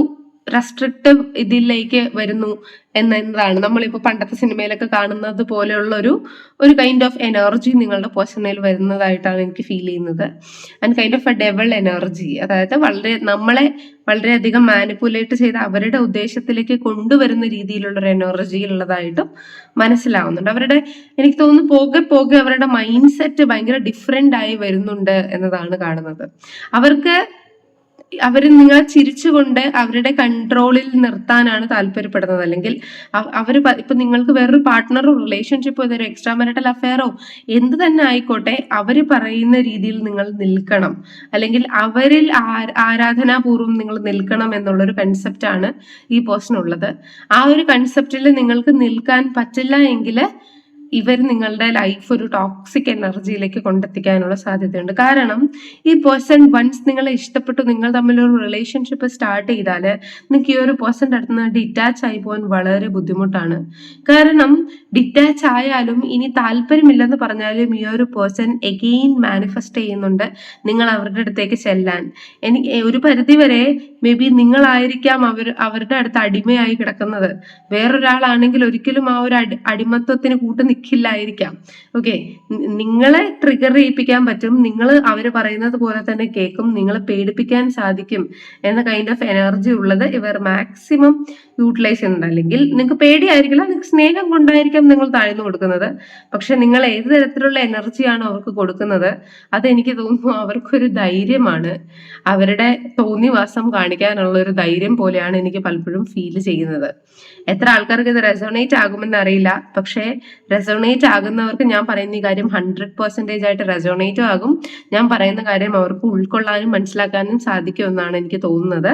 റെസ്ട്രിക്റ്റീവ് ഇതിലേക്ക് വരുന്നു എന്നതാണ്. നമ്മളിപ്പോൾ പണ്ടത്തെ സിനിമയിലൊക്കെ കാണുന്നത് പോലെയുള്ള ഒരു ഒരു കൈൻഡ് ഓഫ് എനർജി നിങ്ങളുടെ പേഴ്സണൽ വരുന്നതായിട്ടാണ് എനിക്ക് ഫീൽ ചെയ്യുന്നത്. And kind of a devil energy അതായത് വളരെ നമ്മളെ വളരെയധികം മാനിപ്പുലേറ്റ് ചെയ്ത് അവരുടെ ഉദ്ദേശത്തിലേക്ക് കൊണ്ടുവരുന്ന രീതിയിലുള്ള ഒരു എനർജി ഉള്ളതായിട്ടും മനസ്സിലാവുന്നുണ്ട്. അവരുടെ എനിക്ക് തോന്നുന്നു പോകെ പോകെ അവരുടെ മൈൻഡ് സെറ്റ് ഭയങ്കര ഡിഫറെന്റ് ആയി വരുന്നുണ്ട് എന്നതാണ് കാണുന്നത്. അവർക്ക് അവർ നിങ്ങളെ ചിരിച്ചുകൊണ്ട് അവരുടെ കൺട്രോളിൽ നിർത്താനാണ് താല്പര്യപ്പെടുന്നത്. അല്ലെങ്കിൽ അവർ ഇപ്പൊ നിങ്ങൾക്ക് വേറൊരു പാർട്ട്ണറോ റിലേഷൻഷിപ്പോ ഇതൊരു എക്സ്ട്രാ മെറിറ്റൽ അഫെയറോ എന്ത് തന്നെ ആയിക്കോട്ടെ അവർ പറയുന്ന രീതിയിൽ നിങ്ങൾ നിൽക്കണം. അല്ലെങ്കിൽ അവരിൽ ആരാധനാപൂർവം നിങ്ങൾ നിൽക്കണം എന്നുള്ളൊരു കൺസെപ്റ്റാണ് ഈ പേഴ്സൺ ഉള്ളത്. ആ ഒരു കൺസെപ്റ്റിൽ നിങ്ങൾക്ക് നിൽക്കാൻ പറ്റില്ല എങ്കിൽ ഇവർ നിങ്ങളുടെ ലൈഫ് ഒരു ടോക്സിക് എനർജിയിലേക്ക് കൊണ്ടെത്തിക്കാനുള്ള സാധ്യതയുണ്ട്. കാരണം ഈ പേഴ്സൺ വൺസ് നിങ്ങളെ ഇഷ്ടപ്പെട്ടു നിങ്ങൾ തമ്മിലൊരു റിലേഷൻഷിപ്പ് സ്റ്റാർട്ട് ചെയ്താൽ നിങ്ങൾക്ക് ഈ ഒരു പേഴ്സന്റെ അടുത്ത് നിന്ന് ഡിറ്റാച്ച് ആയി പോകാൻ വളരെ ബുദ്ധിമുട്ടാണ്. കാരണം ഡിറ്റാച്ച് ആയാലും ഇനി താല്പര്യമില്ലെന്ന് പറഞ്ഞാലും ഈ ഒരു പേഴ്സൺ എഗെയിൻ മാനിഫെസ്റ്റ് ചെയ്യുന്നുണ്ട് നിങ്ങൾ അവരുടെ അടുത്തേക്ക് ചെല്ലാൻ. എനിക്ക് ഒരു പരിധിവരെ മേ ബി നിങ്ങളായിരിക്കാം അവർ അവരുടെ അടുത്ത് അടിമയായി കിടക്കുന്നത്. വേറൊരാളാണെങ്കിൽ ഒരിക്കലും ആ ഒരു അടി അടിമത്വത്തിന് കൂട്ട് നിൽക്കില്ലായിരിക്കാം. ഓക്കെ നിങ്ങളെ ട്രിഗർ ചെയ്യിപ്പിക്കാൻ പറ്റും. നിങ്ങൾ അവർ പറയുന്നത് പോലെ തന്നെ കേൾക്കും. നിങ്ങളെ പേടിപ്പിക്കാൻ സാധിക്കും എന്ന കൈൻഡ് ഓഫ് എനർജി ഉള്ളത് ഇവർ മാക്സിമം യൂട്ടിലൈസ് ചെയ്യുന്നുണ്ട് അല്ലെങ്കിൽ നിങ്ങൾക്ക് പേടിയായിരിക്കില്ല നിങ്ങൾക്ക് സ്നേഹം കൊണ്ടായിരിക്കാം നിങ്ങൾ താഴ്ന്നു കൊടുക്കുന്നത്. പക്ഷെ നിങ്ങൾ ഏത് തരത്തിലുള്ള എനർജിയാണ് അവർക്ക് കൊടുക്കുന്നത് അതെനിക്ക് തോന്നുന്നു അവർക്കൊരു ധൈര്യമാണ്. അവരുടെ തോന്നിവാസം കാണിക്കാനുള്ള ഒരു ധൈര്യം പോലെയാണ് എനിക്ക് പലപ്പോഴും ഫീൽ ചെയ്യുന്നത്. എത്ര ആൾക്കാർക്ക് ഇത് റെസോണേറ്റ് ആകുമെന്ന് അറിയില്ല. പക്ഷേ റെസോണേറ്റ് ആകുന്നവർക്ക് ഞാൻ പറയുന്ന ഈ കാര്യം ഹൺഡ്രഡ് പെർസെന്റേജ് ആയിട്ട് റെസോണേറ്റും ആകും. ഞാൻ പറയുന്ന കാര്യം അവർക്ക് ഉൾക്കൊള്ളാനും മനസ്സിലാക്കാനും സാധിക്കുമെന്നാണ് എനിക്ക് തോന്നുന്നത്.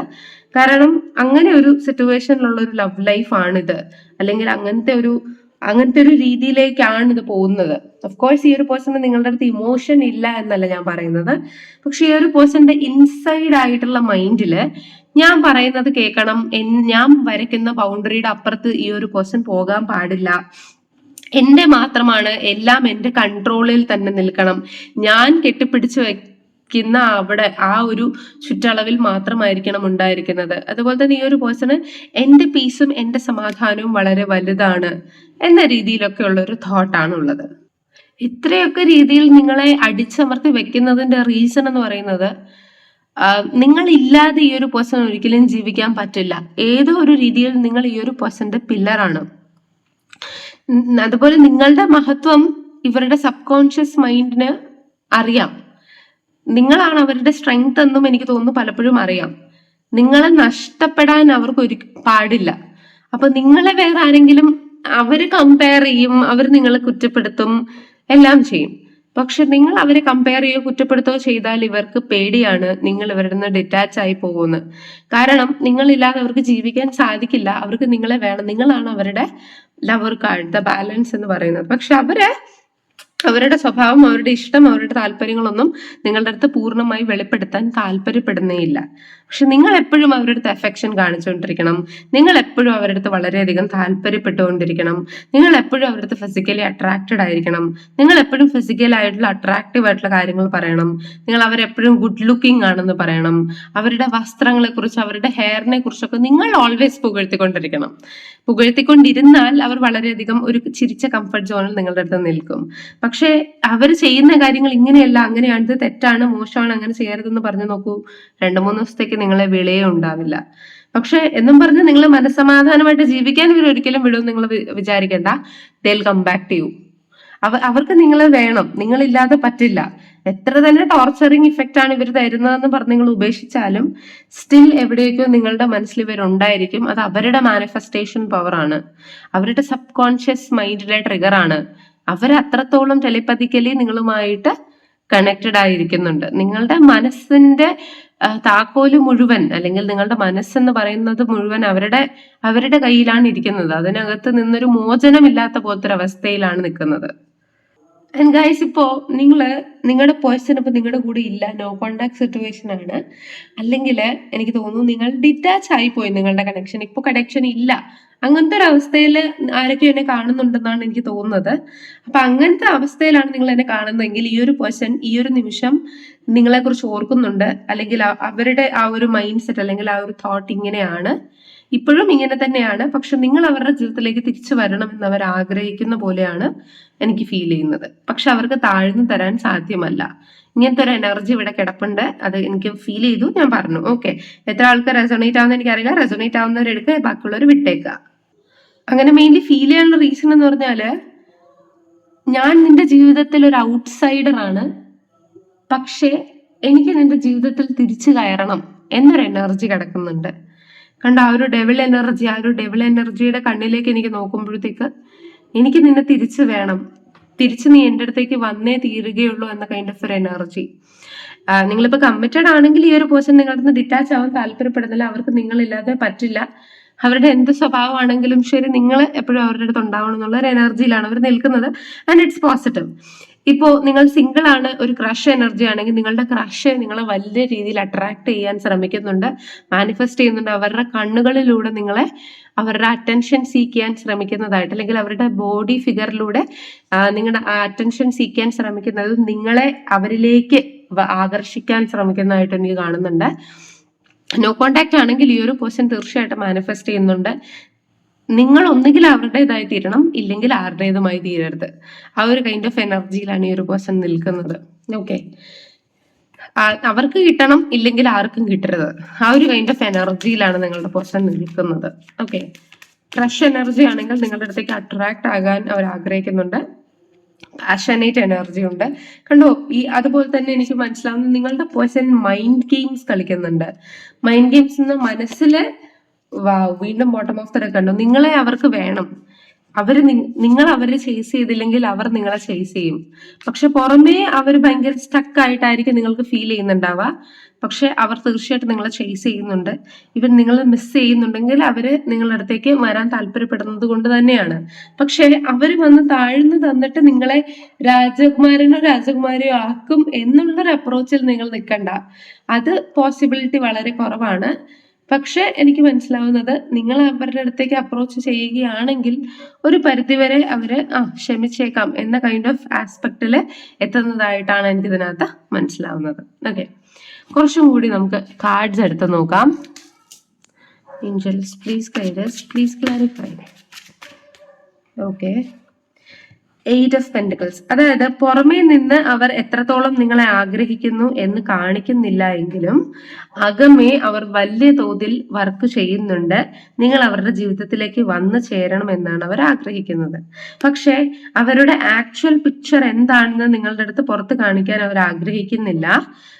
കാരണം അങ്ങനെ ഒരു സിറ്റുവേഷനിലുള്ള ഒരു ലവ് ലൈഫാണിത് അല്ലെങ്കിൽ അങ്ങനത്തെ ഒരു അങ്ങനത്തെ ഒരു രീതിയിലേക്കാണ് ഇത് പോകുന്നത്. കോഴ്സ് ഈ ഒരു പേഴ്സണ് നിങ്ങളുടെ അടുത്ത് ഇമോഷൻ ഇല്ല എന്നല്ല ഞാൻ പറയുന്നത്. പക്ഷെ ഈ ഒരു പേഴ്സന്റെ ഇൻസൈഡ് ആയിട്ടുള്ള മൈൻഡിൽ ഞാൻ പറയുന്നത് കേൾക്കണം. ഞാൻ വരയ്ക്കുന്ന ബൗണ്ടറിയുടെ അപ്പുറത്ത് ഈ ഒരു പേഴ്സൺ പോകാൻ പാടില്ല. എന്റെ മാത്രമാണ് എല്ലാം എന്റെ കൺട്രോളിൽ തന്നെ നിൽക്കണം. ഞാൻ കെട്ടിപ്പിടിച്ച് വയ്ക്കുന്ന അവിടെ ആ ഒരു ചുറ്റളവിൽ മാത്രമായിരിക്കണം ഉണ്ടായിരിക്കുന്നത്. അതുപോലെ തന്നെ ഈ ഒരു പേഴ്സണ് എന്റെ പീസും എന്റെ സമാധാനവും വളരെ വലുതാണ് എന്ന രീതിയിലൊക്കെ ഉള്ള ഒരു തോട്ടാണ് ഉള്ളത് ഇത്രയൊക്കെ രീതിയിൽ നിങ്ങളെ അടിച്ചമർത്തി വെക്കുന്നതിന്റെ റീസൺ എന്ന് പറയുന്നത് നിങ്ങൾ ഇല്ലാതെ ഈ ഒരു പേഴ്സൺ ഒരിക്കലും ജീവിക്കാൻ പറ്റില്ല. ഏതോ ഒരു രീതിയിൽ നിങ്ങൾ ഈ ഒരു പേഴ്സന്റെ പില്ലറാണ് അതുപോലെ നിങ്ങളുടെ മഹത്വം ഇവരുടെ സബ് കോൺഷ്യസ് മൈൻഡിന് അറിയാം. നിങ്ങളാണ് അവരുടെ സ്ട്രെങ്ത് എന്നും എനിക്ക് തോന്നുന്നു പലപ്പോഴും അറിയാം. നിങ്ങളെ നഷ്ടപ്പെടാൻ അവർക്ക് ഒരു പാടില്ല. അപ്പൊ നിങ്ങളെ വേറെ ആരെങ്കിലും അവർ കമ്പയർ ചെയ്യും അവർ നിങ്ങളെ കുറ്റപ്പെടുത്തും എല്ലാം ചെയ്യും. പക്ഷെ നിങ്ങൾ അവരെ കമ്പയർ ചെയ്യുകയോ കുറ്റപ്പെടുത്തുകയോ ചെയ്താൽ ഇവർക്ക് പേടിയാണ് നിങ്ങൾ ഇവരുടെ നിന്ന് ഡിറ്റാച്ച് ആയി പോകുന്നത്. കാരണം നിങ്ങളില്ലാതെ അവർക്ക് ജീവിക്കാൻ സാധിക്കില്ല. അവർക്ക് നിങ്ങളെ വേണം. നിങ്ങളാണ് അവരുടെ ലവർ കാർഡ് ദ ബാലൻസ് എന്ന് പറയുന്നത്. പക്ഷെ അവരെ അവരുടെ സ്വഭാവം അവരുടെ ഇഷ്ടം അവരുടെ താല്പര്യങ്ങളൊന്നും നിങ്ങളുടെ അടുത്ത് പൂർണമായി വെളിപ്പെടുത്താൻ താല്പര്യപ്പെടുന്നേയില്ല. പക്ഷെ നിങ്ങൾ എപ്പോഴും അവരുടെ അടുത്ത് എഫെക്ഷൻ കാണിച്ചുകൊണ്ടിരിക്കണം. നിങ്ങൾ എപ്പോഴും അവരുടെ അടുത്ത് വളരെയധികം താല്പര്യപ്പെട്ടുകൊണ്ടിരിക്കണം. നിങ്ങൾ എപ്പോഴും അവരുടെ അടുത്ത് ഫിസിക്കലി അട്രാക്റ്റഡ് ആയിരിക്കണം. നിങ്ങൾ എപ്പോഴും ഫിസിക്കൽ ആയിട്ടുള്ള അട്രാക്റ്റീവ് ആയിട്ടുള്ള കാര്യങ്ങൾ പറയണം. നിങ്ങൾ അവരെപ്പോഴും ഗുഡ് ലുക്കിംഗ് ആണെന്ന് പറയണം. അവരുടെ വസ്ത്രങ്ങളെ കുറിച്ച് അവരുടെ ഹെയറിനെ കുറിച്ചൊക്കെ നിങ്ങൾ ഓൾവേസ് പുകഴ്ത്തിക്കൊണ്ടിരിക്കണം. പുകഴ്ത്തിക്കൊണ്ടിരുന്നാൽ അവർ വളരെയധികം ഒരു ചിരിച്ച കംഫർട്ട് സോണിൽ നിങ്ങളുടെ അടുത്ത് നിൽക്കും. പക്ഷേ അവർ ചെയ്യുന്ന കാര്യങ്ങൾ ഇങ്ങനെയല്ല അങ്ങനെയാണ് ഇത് തെറ്റാണ് മോശമാണ് അങ്ങനെ ചെയ്യരുതെന്ന് പറഞ്ഞു നോക്കൂ രണ്ടു മൂന്ന് ദിവസത്തേക്ക് നിങ്ങളെ വിളയേ ഉണ്ടാവില്ല. പക്ഷെ എന്നും പറഞ്ഞ് നിങ്ങൾ മനസ്സമാധാനമായിട്ട് ജീവിക്കാൻ ഇവർ ഒരിക്കലും വിടും നിങ്ങൾ വിചാരിക്കേണ്ട. They'll come back to you അവ അവർക്ക് നിങ്ങൾ വേണം. നിങ്ങളില്ലാതെ പറ്റില്ല. എത്ര തന്നെ ടോർച്ചറിങ് ഇഫക്റ്റ് ആണ് ഇവർ തരുന്നതെന്ന് പറഞ്ഞ് നിങ്ങൾ ഉപേക്ഷിച്ചാലും സ്റ്റിൽ എവിടെയൊക്കെയോ നിങ്ങളുടെ മനസ്സിൽ ഇവരുണ്ടായിരിക്കും അത് അവരുടെ മാനിഫെസ്റ്റേഷൻ പവറാണ് ആണ്. അവരുടെ സബ് കോൺഷ്യസ് മൈൻഡിലെ ട്രിഗർ അത്രത്തോളം ടെലിപ്പതിക്കലി നിങ്ങളുമായിട്ട് കണക്റ്റഡ് ആയിരിക്കുന്നുണ്ട്. നിങ്ങളുടെ മനസ്സിന്റെ താക്കോൽ മുഴുവൻ അല്ലെങ്കിൽ നിങ്ങളുടെ മനസ്സെന്ന് പറയുന്നത് മുഴുവൻ അവരുടെ അവരുടെ കയ്യിലാണ് ഇരിക്കുന്നത്. അതിനകത്ത് നിന്നൊരു മോചനമില്ലാത്ത പോലത്തെ അവസ്ഥയിലാണ് നിൽക്കുന്നത്. ആൻഡ് ഗൈസ് ഇപ്പോ നിങ്ങൾ നിങ്ങളുടെ പേഴ്സൺ ഇപ്പൊ നിങ്ങളുടെ കൂടെ ഇല്ല. നോ കോണ്ടാക്ട് സിറ്റുവേഷൻ ആണ്. അല്ലെങ്കിൽ എനിക്ക് തോന്നുന്നു നിങ്ങൾ ഡിറ്റാച്ച് ആയി പോയി നിങ്ങളുടെ കണക്ഷൻ ഇപ്പൊ കണക്ഷൻ ഇല്ല. അങ്ങനത്തെ ഒരു അവസ്ഥയിൽ ആരൊക്കെയോ എന്നെ കാണുന്നുണ്ടെന്നാണ് എനിക്ക് തോന്നുന്നത്. അപ്പൊ അങ്ങനത്തെ അവസ്ഥയിലാണ് നിങ്ങൾ എന്നെ കാണുന്നതെങ്കിൽ ഈ ഒരു പേഴ്സൺ ഈ ഒരു നിമിഷം നിങ്ങളെ കുറിച്ച് ഓർക്കുന്നുണ്ട്. അല്ലെങ്കിൽ അവരുടെ ആ ഒരു മൈൻഡ് സെറ്റ് അല്ലെങ്കിൽ ആ ഒരു തോട്ട് ഇങ്ങനെയാണ്. ഇപ്പോഴും ഇങ്ങനെ തന്നെയാണ്. പക്ഷെ നിങ്ങൾ അവരുടെ ജീവിതത്തിലേക്ക് തിരിച്ചു വരണം എന്ന് അവർ ആഗ്രഹിക്കുന്ന പോലെയാണ് എനിക്ക് ഫീൽ ചെയ്യുന്നത്. പക്ഷെ അവർക്ക് താഴ്ന്നു തരാൻ സാധ്യമല്ല. ഇങ്ങനത്തെ ഒരു എനർജി ഇവിടെ കിടപ്പുണ്ട്. അത് എനിക്ക് ഫീൽ ചെയ്തു. ഞാൻ പറഞ്ഞു ഓക്കെ എത്ര ആൾക്ക് റെസൊണേറ്റ് ആവുന്ന എനിക്കറിയില്ല. റെസൊണേറ്റ് ആവുന്നവരെടുക്കുക ബാക്കിയുള്ളവർ വിട്ടേക്കുക അങ്ങനെ മെയിൻലി ഫീൽ ചെയ്യാനുള്ള റീസൺ എന്ന് പറഞ്ഞാൽ ഞാൻ നിന്റെ ജീവിതത്തിൽ ഒരു ഔട്ട്സൈഡർ ആണ്. പക്ഷേ എനിക്ക് നിന്റെ ജീവിതത്തിൽ തിരിച്ചു കയറണം എന്നൊരു എനർജി കിടക്കുന്നുണ്ട്. കണ്ട ആ ഒരു ഡെവിൾ എനർജി ആ ഒരു ഡെവിൾ എനർജിയുടെ കണ്ണിലേക്ക് എനിക്ക് നോക്കുമ്പോഴത്തേക്ക് എനിക്ക് നിന്നെ തിരിച്ചു വേണം. തിരിച്ച് നീ എന്റെ അടുത്തേക്ക് വന്നേ തീരുകയുള്ളൂ എന്ന കൈൻഡ് ഓഫ് ഒരു എനർജി നിങ്ങളിപ്പോൾ കമ്മിറ്റഡ് ആണെങ്കിൽ ഈ ഒരു പേഴ്സൺ നിങ്ങളുടെ നിന്ന് ഡിറ്റാച്ച് ആവാൻ താല്പര്യപ്പെടുന്നില്ല. അവർക്ക് നിങ്ങളില്ലാതെ പറ്റില്ല. അവരുടെ എന്ത് സ്വഭാവമാണെങ്കിലും ശരി നിങ്ങൾ എപ്പോഴും അവരുടെ അടുത്ത് ഉണ്ടാവണം എന്നുള്ള ഒരു എനർജിയിലാണ് അവർ നിൽക്കുന്നത്. ആൻഡ് ഇറ്റ്സ് പോസിറ്റീവ് ഇപ്പോൾ നിങ്ങൾ സിംഗിൾ ആണ് ഒരു ക്രഷ് എനർജി ആണെങ്കിൽ നിങ്ങളുടെ ക്രഷ് നിങ്ങളെ വലിയ രീതിയിൽ അട്രാക്ട് ചെയ്യാൻ ശ്രമിക്കുന്നുണ്ട്. മാനിഫെസ്റ്റ് ചെയ്യുന്നുണ്ട്. അവരുടെ കണ്ണുകളിലൂടെ നിങ്ങളെ അവരുടെ അറ്റൻഷൻ സീക്ക് ചെയ്യാൻ ശ്രമിക്കുന്നതായിട്ട് അല്ലെങ്കിൽ അവരുടെ ബോഡി ഫിഗറിലൂടെ നിങ്ങളുടെ അറ്റൻഷൻ സീക്ക് ചെയ്യാൻ ശ്രമിക്കുന്നത് നിങ്ങളെ അവരിലേക്ക് ആകർഷിക്കാൻ ശ്രമിക്കുന്നതായിട്ട് എനിക്ക് കാണുന്നുണ്ട്. നോ കോണ്ടാക്ട് ആണെങ്കിൽ ഈ ഒരു പേഴ്സൺ തീർച്ചയായിട്ടും മാനിഫെസ്റ്റ് ചെയ്യുന്നുണ്ട്. നിങ്ങൾ ഒന്നുകിൽ അവരുടേതായി തീരണം ഇല്ലെങ്കിൽ ആരുടേതുമായി തീരരുത്. ആ ഒരു കൈൻഡ് ഓഫ് എനർജിയിലാണ് ഈ ഒരു പേഴ്സൺ നിൽക്കുന്നത്. ഓക്കെ അവർക്ക് കിട്ടണം ഇല്ലെങ്കിൽ ആർക്കും കിട്ടരുത്. ആ ഒരു കൈൻഡ് ഓഫ് എനർജിയിലാണ് നിങ്ങളുടെ പേഴ്സൺ നിൽക്കുന്നത്. ഓക്കെ ക്രഷ് എനർജി ആണെങ്കിൽ നിങ്ങളുടെ അടുത്തേക്ക് അട്രാക്ട് ആകാൻ അവർ ആഗ്രഹിക്കുന്നുണ്ട്. പാഷനേറ്റ് എനർജി ഉണ്ട്. കണ്ടോ ഈ അതുപോലെ തന്നെ എനിക്ക് മനസ്സിലാവുന്നത് നിങ്ങളുടെ പേഴ്സൺ മൈൻഡ് ഗെയിംസ് കളിക്കുന്നുണ്ട്. മൈൻഡ് ഗെയിംസ് എന്ന് മനസ്സിൽ വീണ്ടും ബോട്ടം ഓഫ് ദ കണ്ടു. നിങ്ങളെ അവർക്ക് വേണം. അവർ നിങ്ങൾ അവരെ ചേസ് ചെയ്തില്ലെങ്കിൽ അവർ നിങ്ങളെ ചേസ് ചെയ്യും. പക്ഷെ പുറമേ അവർ ഭയങ്കര സ്റ്റക്ക് ആയിട്ടായിരിക്കും നിങ്ങൾക്ക് ഫീൽ ചെയ്യുന്നുണ്ടാവുക. പക്ഷെ അവർ തീർച്ചയായിട്ടും നിങ്ങളെ ചേസ് ചെയ്യുന്നുണ്ട്. ഇവൻ നിങ്ങൾ മിസ് ചെയ്യുന്നുണ്ടെങ്കിൽ അവർ നിങ്ങളുടെ അടുത്തേക്ക് വരാൻ താല്പര്യപ്പെടുന്നത് കൊണ്ട് തന്നെയാണ്. പക്ഷെ അവർ വന്ന് താഴ്ന്നു തന്നിട്ട് നിങ്ങളെ രാജകുമാരനോ രാജകുമാരിയോ ആക്കും എന്നുള്ളൊരു അപ്രോച്ചിൽ നിങ്ങൾ നിൽക്കണ്ട. അത് പോസിബിലിറ്റി വളരെ കുറവാണ്. പക്ഷെ എനിക്ക് മനസ്സിലാവുന്നത് നിങ്ങൾ അവരുടെ അടുത്തേക്ക് അപ്രോച്ച് ചെയ്യുകയാണെങ്കിൽ ഒരു പരിധിവരെ അവർ ആ ക്ഷമിച്ചേക്കാം എന്ന കൈൻഡ് ഓഫ് ആസ്പെക്റ്റിൽ എത്തുന്നതായിട്ടാണ് എനിക്ക് ഇതിനകത്ത് മനസ്സിലാവുന്നത്. ഓക്കെ കുറച്ചും കൂടി നമുക്ക് കാർഡ്സ് എടുത്ത് നോക്കാം. Angels please guide us please clarify okay eight of pentacles അതായത് പുറമേ നിന്ന് അവർ എത്രത്തോളം നിങ്ങളെ ആഗ്രഹിക്കുന്നു എന്ന് കാണിക്കുന്നില്ല എങ്കിലും അകമേ അവർ വലിയ തോതിൽ വർക്ക് ചെയ്യുന്നുണ്ട്. നിങ്ങൾ അവരുടെ ജീവിതത്തിലേക്ക് വന്നു ചേരണം എന്നാണ് അവർ ആഗ്രഹിക്കുന്നത്. പക്ഷേ അവരുടെ ആക്ച്വൽ പിക്ചർ എന്താണെന്ന് നിങ്ങളുടെ അടുത്ത് പുറത്ത് കാണിക്കാൻ അവർ ആഗ്രഹിക്കുന്നില്ല.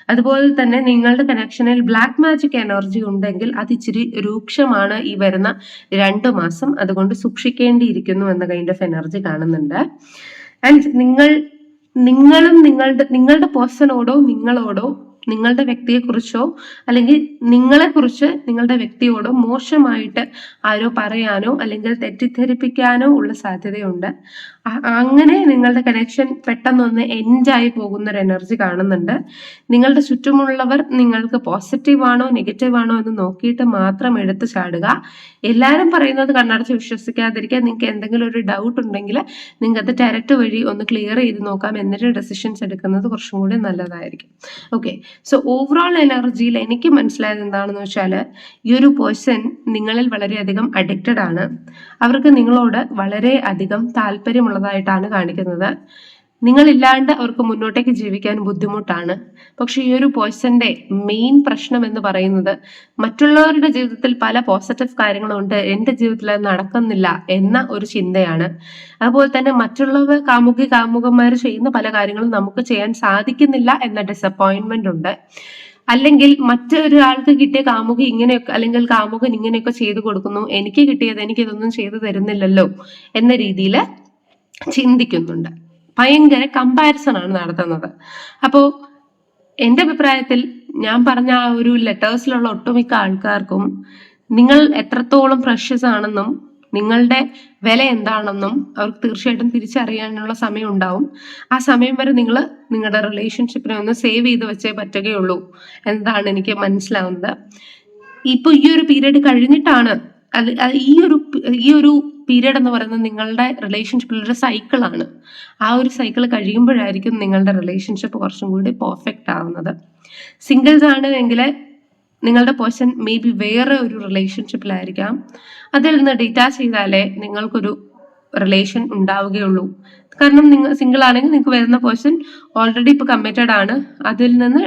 അതുപോലെ തന്നെ നിങ്ങളുടെ കണക്ഷനിൽ ബ്ലാക്ക് മാജിക് എനർജി ഉണ്ടെങ്കിൽ അത് ഇച്ചിരി രൂക്ഷമാണ് ഈ വരുന്ന രണ്ടു മാസം. അതുകൊണ്ട് സൂക്ഷിക്കേണ്ടിയിരിക്കുന്നു എന്ന കൈൻഡ് ഓഫ് എനർജി കാണുന്നുണ്ട്. ആൻഡ് നിങ്ങൾ നിങ്ങളും നിങ്ങളുടെ നിങ്ങളുടെ പേഴ്സണോടോ നിങ്ങളോടോ നിങ്ങളുടെ വ്യക്തിയെക്കുറിച്ചോ അല്ലെങ്കിൽ നിങ്ങളെക്കുറിച്ച് നിങ്ങളുടെ വ്യക്തിയോടോ മോശമായിട്ട് ആരോ പറയാനോ അല്ലെങ്കിൽ തെറ്റിദ്ധരിപ്പിക്കാനോ ഉള്ള സാധ്യതയുണ്ട്. അങ്ങനെ നിങ്ങളുടെ കണക്ഷൻ പെട്ടെന്നൊന്ന് എൻഡായി പോകുന്ന ഒരു എനർജി കാണുന്നുണ്ട്. നിങ്ങളുടെ ചുറ്റുമുള്ളവർ നിങ്ങൾക്ക് പോസിറ്റീവ് ആണോ നെഗറ്റീവ് ആണോ എന്ന് നോക്കിയിട്ട് മാത്രം എടുത്തു ചാടുക. എല്ലാവരും പറയുന്നത് കണ്ണടച്ച് വിശ്വസിക്കാതിരിക്കുക നിങ്ങൾക്ക് എന്തെങ്കിലും ഒരു ഡൗട്ട് ഉണ്ടെങ്കിൽ നിങ്ങൾക്ക് അത് ഡയറക്റ്റ് വഴി ഒന്ന് ക്ലിയർ ചെയ്ത് നോക്കാം. എന്നിട്ട് ഡെസിഷൻസ് എടുക്കുന്നത് കുറച്ചും കൂടി നല്ലതായിരിക്കും. ഓക്കെ സോ ഓവറോൾ എനർജിയിൽ എനിക്ക് മനസ്സിലായത് എന്താണെന്ന് വെച്ചാൽ ഈ ഒരു പേഴ്സൺ നിങ്ങളിൽ വളരെയധികം അഡിക്റ്റഡ് ആണ്. അവർക്ക് നിങ്ങളോട് വളരെ അധികം താല്പര്യമുള്ളതായിട്ടാണ് കാണിക്കുന്നത്. നിങ്ങളില്ലാണ്ട് അവർക്ക് മുന്നോട്ടേക്ക് ജീവിക്കാൻ ബുദ്ധിമുട്ടാണ്. പക്ഷെ ഈ ഒരു പേഴ്സന്റെ മെയിൻ പ്രശ്നം എന്ന് പറയുന്നത് മറ്റുള്ളവരുടെ ജീവിതത്തിൽ പല പോസിറ്റീവ് കാര്യങ്ങളുണ്ട് എന്റെ ജീവിതത്തിൽ അത് നടക്കുന്നില്ല എന്ന ഒരു ചിന്തയാണ്. അതുപോലെ തന്നെ മറ്റുള്ളവർ കാമുകി കാമുകന്മാർ ചെയ്യുന്ന പല കാര്യങ്ങളും നമുക്ക് ചെയ്യാൻ സാധിക്കുന്നില്ല എന്ന ഡിസപ്പോയിൻമെന്റ് ഉണ്ട്. അല്ലെങ്കിൽ മറ്റൊരാൾക്ക് കിട്ടിയ കാമുകി ഇങ്ങനെയൊക്കെ അല്ലെങ്കിൽ കാമുകൻ ഇങ്ങനെയൊക്കെ ചെയ്തു കൊടുക്കുന്നു എനിക്ക് കിട്ടിയത് എനിക്കിതൊന്നും ചെയ്തു തരുന്നില്ലല്ലോ എന്ന രീതിയിൽ ചിന്തിക്കുന്നുണ്ട്. ഭയങ്കര കമ്പാരിസൺ ആണ് നടത്തുന്നത്. അപ്പോ എന്റെ അഭിപ്രായത്തിൽ ഞാൻ പറഞ്ഞ ആ ഒരു ലെറ്റേഴ്സിലുള്ള ഒട്ടുമിക്ക ആൾക്കാർക്കും നിങ്ങൾ എത്രത്തോളം പ്രഷ്യസ് ആണെന്നും നിങ്ങളുടെ വില എന്താണെന്നും അവർക്ക് തീർച്ചയായിട്ടും തിരിച്ചറിയാനുള്ള സമയം ഉണ്ടാവും. ആ സമയം വരെ നിങ്ങൾ നിങ്ങളുടെ റിലേഷൻഷിപ്പിനെ ഒന്ന് സേവ് ചെയ്ത് വെച്ചേ പറ്റുകയുള്ളൂ എന്നതാണ് എനിക്ക് മനസ്സിലാവുന്നത്. ഇപ്പൊ ഈ ഒരു പീരീഡ് കഴിഞ്ഞിട്ടാണ് അത് ഈ ഒരു ഈ ഒരു പീരീഡ് എന്ന് പറയുന്നത് നിങ്ങളുടെ റിലേഷൻഷിപ്പിലൊരു സൈക്കിളാണ് ആ ഒരു സൈക്കിൾ കഴിയുമ്പോഴായിരിക്കും നിങ്ങളുടെ റിലേഷൻഷിപ്പ് കുറച്ചും കൂടി പെർഫെക്റ്റ് ആവുന്നത്. സിംഗിൾസ് ആണ് എങ്കിൽ നിങ്ങളുടെ പേഴ്സൺ മേ ബി വേറെ ഒരു റിലേഷൻഷിപ്പിലായിരിക്കാം അതിൽ നിന്ന് ഡിറ്റാച്ച് ചെയ്താലേ നിങ്ങൾക്കൊരു റിലേഷൻ ഉണ്ടാവുകയുള്ളൂ. കാരണം നിങ്ങൾ സിംഗിൾ ആണെങ്കിൽ നിങ്ങൾക്ക് വരുന്ന പേഴ്സൺ ഓൾറെഡി ഇപ്പോൾ കമ്മിറ്റഡ് ആണ്. അതിൽ നിന്ന്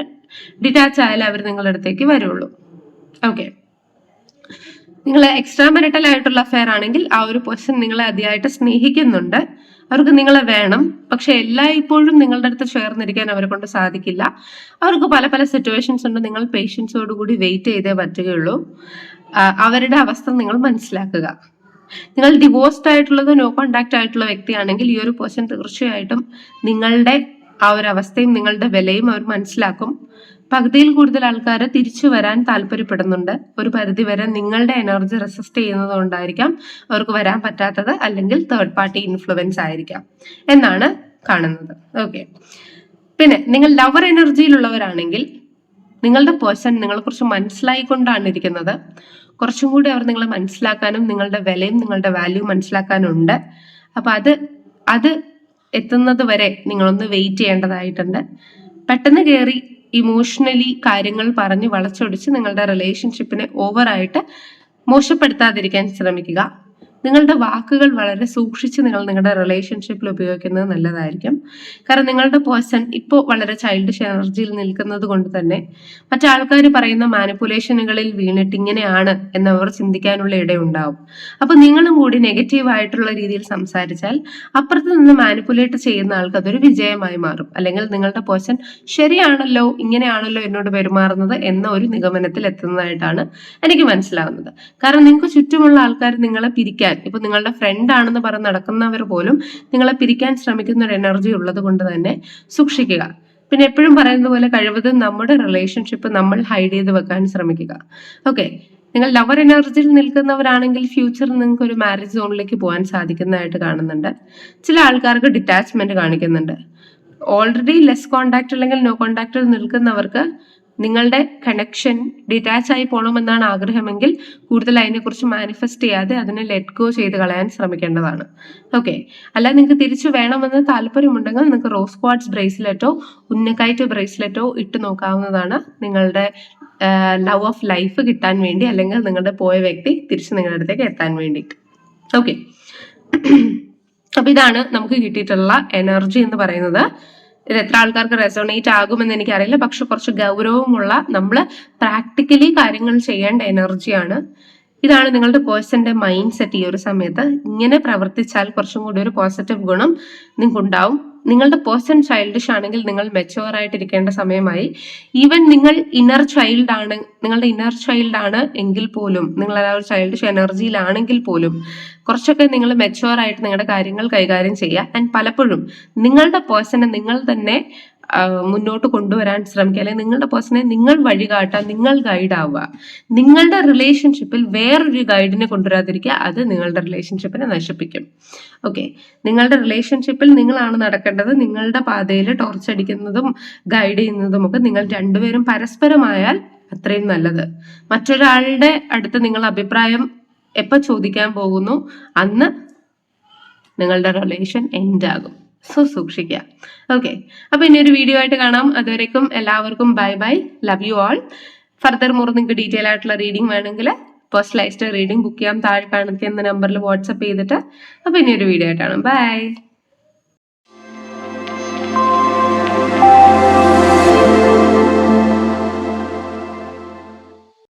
ഡിറ്റാച്ച് ആയാലേ അവർ നിങ്ങളുടെ അടുത്തേക്ക് വരുള്ളൂ. ഓക്കെ നിങ്ങൾ എക്സ്ട്രാ മെറിറ്റൽ ആയിട്ടുള്ള അഫെയർ ആണെങ്കിൽ ആ ഒരു പേഴ്സൺ നിങ്ങളെ അതിയായിട്ട് സ്നേഹിക്കുന്നുണ്ട്. അവർക്ക് നിങ്ങളെ വേണം. പക്ഷെ എല്ലായ്പ്പോഴും നിങ്ങളുടെ അടുത്ത് ചേർന്നിരിക്കാൻ അവരെ കൊണ്ട് സാധിക്കില്ല. അവർക്ക് പല പല സിറ്റുവേഷൻസ് ഉണ്ട്. നിങ്ങൾ പേഷ്യൻസോട് കൂടി വെയിറ്റ് ചെയ്തേ പറ്റുകയുള്ളൂ. അവരുടെ അവസ്ഥ നിങ്ങൾ മനസ്സിലാക്കുക. നിങ്ങൾ ഡിവോഴ്സ്ഡ് ആയിട്ടുള്ളതോ നോ കോണ്ടാക്ട് ആയിട്ടുള്ള വ്യക്തിയാണെങ്കിൽ ഈ ഒരു പേഴ്സൺ തീർച്ചയായിട്ടും നിങ്ങളുടെ ആ ഒരു അവസ്ഥയും നിങ്ങളുടെ വിലയും അവർ മനസ്സിലാക്കും. പകുതിയിൽ കൂടുതൽ ആൾക്കാർ തിരിച്ചു വരാൻ താല്പര്യപ്പെടുന്നുണ്ട്. ഒരു പരിധി വരെ നിങ്ങളുടെ എനർജി റെസിസ്റ്റ് ചെയ്യുന്നത് കൊണ്ടായിരിക്കാം അവർക്ക് വരാൻ പറ്റാത്തത് അല്ലെങ്കിൽ തേർഡ് പാർട്ടി ഇൻഫ്ലുവൻസ് ആയിരിക്കാം എന്നാണ് കാണുന്നത്. ഓക്കെ പിന്നെ നിങ്ങൾ ലവർ എനർജിയിലുള്ളവരാണെങ്കിൽ നിങ്ങളുടെ പേഴ്സൺ നിങ്ങളെ നിങ്ങളെക്കുറിച്ച് മനസ്സിലായിക്കൊണ്ടാണ് ഇരിക്കുന്നത്. കുറച്ചും കൂടി അവർ നിങ്ങളെ മനസ്സിലാക്കാനും നിങ്ങളുടെ വിലയും നിങ്ങളുടെ വാല്യൂ മനസ്സിലാക്കാനുണ്ട്. അപ്പൊ അത് അത് എത്തുന്നത് വരെ നിങ്ങളൊന്ന് വെയിറ്റ് ചെയ്യേണ്ടതായിട്ടുണ്ട്. പെട്ടെന്ന് കയറി ഇമോഷണലി കാര്യങ്ങൾ പറഞ്ഞ് വളച്ചൊടിച്ച് നിങ്ങളുടെ റിലേഷൻഷിപ്പിനെ ഓവറായിട്ട് മോശപ്പെടുത്താതിരിക്കാൻ ശ്രമിക്കുക. നിങ്ങളുടെ വാക്കുകൾ വളരെ സൂക്ഷിച്ച് നിങ്ങൾ നിങ്ങളുടെ റിലേഷൻഷിപ്പിൽ ഉപയോഗിക്കുന്നത് നല്ലതായിരിക്കും. കാരണം നിങ്ങളുടെ പേഴ്സൺ ഇപ്പോൾ വളരെ ചൈൽഡ് എനർജിയിൽ നിൽക്കുന്നത് കൊണ്ട് തന്നെ മറ്റാൾക്കാർ പറയുന്ന മാനിപ്പുലേഷനുകളിൽ വീണിട്ട് ഇങ്ങനെയാണ് എന്നവർ ചിന്തിക്കാനുള്ള ഇടയുണ്ടാവും. അപ്പോൾ നിങ്ങളും കൂടി നെഗറ്റീവ് ആയിട്ടുള്ള രീതിയിൽ സംസാരിച്ചാൽ അപ്പുറത്ത് നിന്ന് മാനിപ്പുലേറ്റ് ചെയ്യുന്ന ആൾക്ക് അതൊരു വിജയമായി മാറും. അല്ലെങ്കിൽ നിങ്ങളുടെ പേഴ്സൺ ശരിയാണല്ലോ ഇങ്ങനെയാണല്ലോ എന്നോട് പെരുമാറുന്നത് എന്ന ഒരു നിഗമനത്തിൽ എത്തുന്നതായിട്ടാണ് എനിക്ക് മനസ്സിലാവുന്നത്. കാരണം നിങ്ങൾക്ക് ചുറ്റുമുള്ള ആൾക്കാർ നിങ്ങളെ പിരിക്കാൻ ഇപ്പൊ നിങ്ങളുടെ ഫ്രണ്ട് ആണെന്ന് പറഞ്ഞ് നടക്കുന്നവർ പോലും നിങ്ങളെ പിരിക്കാൻ ശ്രമിക്കുന്ന ഒരു എനർജി ഉള്ളത് കൊണ്ട് തന്നെ സൂക്ഷിക്കുക. പിന്നെ എപ്പോഴും പറയുന്നത് പോലെ കഴിവതും നമ്മുടെ റിലേഷൻഷിപ്പ് നമ്മൾ ഹൈഡ് ചെയ്ത് വെക്കാൻ ശ്രമിക്കുക. ഓക്കെ നിങ്ങൾ ലവർ എനർജിയിൽ നിൽക്കുന്നവരാണെങ്കിൽ ഫ്യൂച്ചറിൽ നിങ്ങൾക്ക് ഒരു മാരേജ് സോണിലേക്ക് പോകാൻ സാധിക്കുന്നതായിട്ട് കാണുന്നുണ്ട്. ചില ആൾക്കാർക്ക് ഡിറ്റാച്ച്മെന്റ് കാണിക്കുന്നുണ്ട്. ഓൾറെഡി ലെസ് കോണ്ടാക്ട് അല്ലെങ്കിൽ നോ കോണ്ടാക്റ്റിൽ നിൽക്കുന്നവർക്ക് നിങ്ങളുടെ കണക്ഷൻ ഡിറ്റാച്ച് ആയി പോകണമെന്നാണ് ആഗ്രഹമെങ്കിൽ കൂടുതൽ അതിനെക്കുറിച്ച് മാനിഫെസ്റ്റ് ചെയ്യാതെ അതിനെ ലെറ്റ് ഗോ ചെയ്ത് കളയാൻ ശ്രമിക്കേണ്ടതാണ്. ഓക്കെ അല്ല നിങ്ങൾക്ക് തിരിച്ചു വേണമെന്ന് താല്പര്യമുണ്ടെങ്കിൽ നിങ്ങൾക്ക് റോസ് ക്വാഡ്സ് ബ്രേസ്ലെറ്റോ ഉന്നക്കായിട്ട് ബ്രേസ്ലെറ്റോ ഇട്ട് നോക്കാവുന്നതാണ് നിങ്ങളുടെ ലവ് ഓഫ് ലൈഫ് കിട്ടാൻ വേണ്ടി അല്ലെങ്കിൽ നിങ്ങളുടെ പോയ വ്യക്തി തിരിച്ച് നിങ്ങളുടെ അടുത്തേക്ക് എത്താൻ വേണ്ടിയിട്ട്. ഓക്കെ അപ്പൊ ഇതാണ് നമുക്ക് കിട്ടിയിട്ടുള്ള എനർജി എന്ന് പറയുന്നത്. ഇത് എത്ര ആൾക്കാർക്ക് റെസോണേറ്റ് ആകുമെന്ന് എനിക്കറിയില്ല. പക്ഷെ കുറച്ച് ഗൗരവമുള്ള നമ്മൾ പ്രാക്ടിക്കലി കാര്യങ്ങൾ ചെയ്യേണ്ട എനർജിയാണ് ഇതാണ് നിങ്ങളുടെ പേഴ്സന്റെ മൈൻഡ് സെറ്റ് ഈ ഒരു സമയത്ത്. ഇങ്ങനെ പ്രവർത്തിച്ചാൽ കുറച്ചും കൂടി ഒരു പോസിറ്റീവ് ഗുണം നിങ്ങൾക്ക് ഉണ്ടാവും നിങ്ങളുടെ പേഴ്സൺ ചൈൽഡിഷ് ആണെങ്കിൽ നിങ്ങൾ മെച്ചുവർ ആയിട്ടിരിക്കേണ്ട സമയമായി. ഈവൻ നിങ്ങൾ ഇന്നർ ചൈൽഡ് ആണ് നിങ്ങളുടെ ഇന്നർ ചൈൽഡ് ആണ് എങ്കിൽ പോലും നിങ്ങൾ ആ ഒരു ചൈൽഡിഷ് എനർജിയിലാണെങ്കിൽ പോലും കുറച്ചൊക്കെ നിങ്ങൾ മെച്ചുവർ ആയിട്ട് നിങ്ങളുടെ കാര്യങ്ങൾ കൈകാര്യം ചെയ്യുക. ആൻഡ് പലപ്പോഴും നിങ്ങളുടെ പേഴ്സണെ നിങ്ങൾ തന്നെ മുന്നോട്ട് കൊണ്ടുവരാൻ ശ്രമിക്കുക. അല്ലെങ്കിൽ നിങ്ങളുടെ പേഴ്സണെ നിങ്ങൾ വഴികാട്ടാൻ നിങ്ങൾ ഗൈഡ് ആവുക. നിങ്ങളുടെ റിലേഷൻഷിപ്പിൽ വേറൊരു ഗൈഡിനെ കൊണ്ടുവരാതിരിക്കുക അത് നിങ്ങളുടെ റിലേഷൻഷിപ്പിനെ നശിപ്പിക്കും. ഓക്കെ നിങ്ങളുടെ റിലേഷൻഷിപ്പിൽ നിങ്ങളാണ് നടക്കേണ്ടത്. നിങ്ങളുടെ പാതയിൽ ടോർച്ച് അടിക്കുന്നതും ഗൈഡ് ചെയ്യുന്നതും ഒക്കെ നിങ്ങൾ രണ്ടുപേരും പരസ്പരമായാൽ അത്രയും നല്ലത്. മറ്റൊരാളുടെ അടുത്ത് നിങ്ങൾ അഭിപ്രായം എപ്പോൾ ചോദിക്കാൻ പോകുന്നു അന്ന് നിങ്ങളുടെ റിലേഷൻ എൻഡ് ആകും. സോ സൂക്ഷിക്കുക. ഓക്കെ അപ്പൊ ഇനി ഒരു വീഡിയോ ആയിട്ട് കാണാം. അതുവരേക്കും എല്ലാവർക്കും bye bye love you all further more നിങ്ങൾക്ക് ഡീറ്റെയിൽ ആയിട്ടുള്ള റീഡിംഗ് വേണമെങ്കിൽ പേഴ്സണലൈസ്ഡ് റീഡിംഗ് ബുക്ക് ചെയ്യാം. താഴെ കാണിക്കുന്ന നമ്പറിൽ വാട്സപ്പ് ചെയ്തിട്ട്. അപ്പൊ ഇനി ഒരു വീഡിയോ ആയിട്ട് കാണാം. ബൈ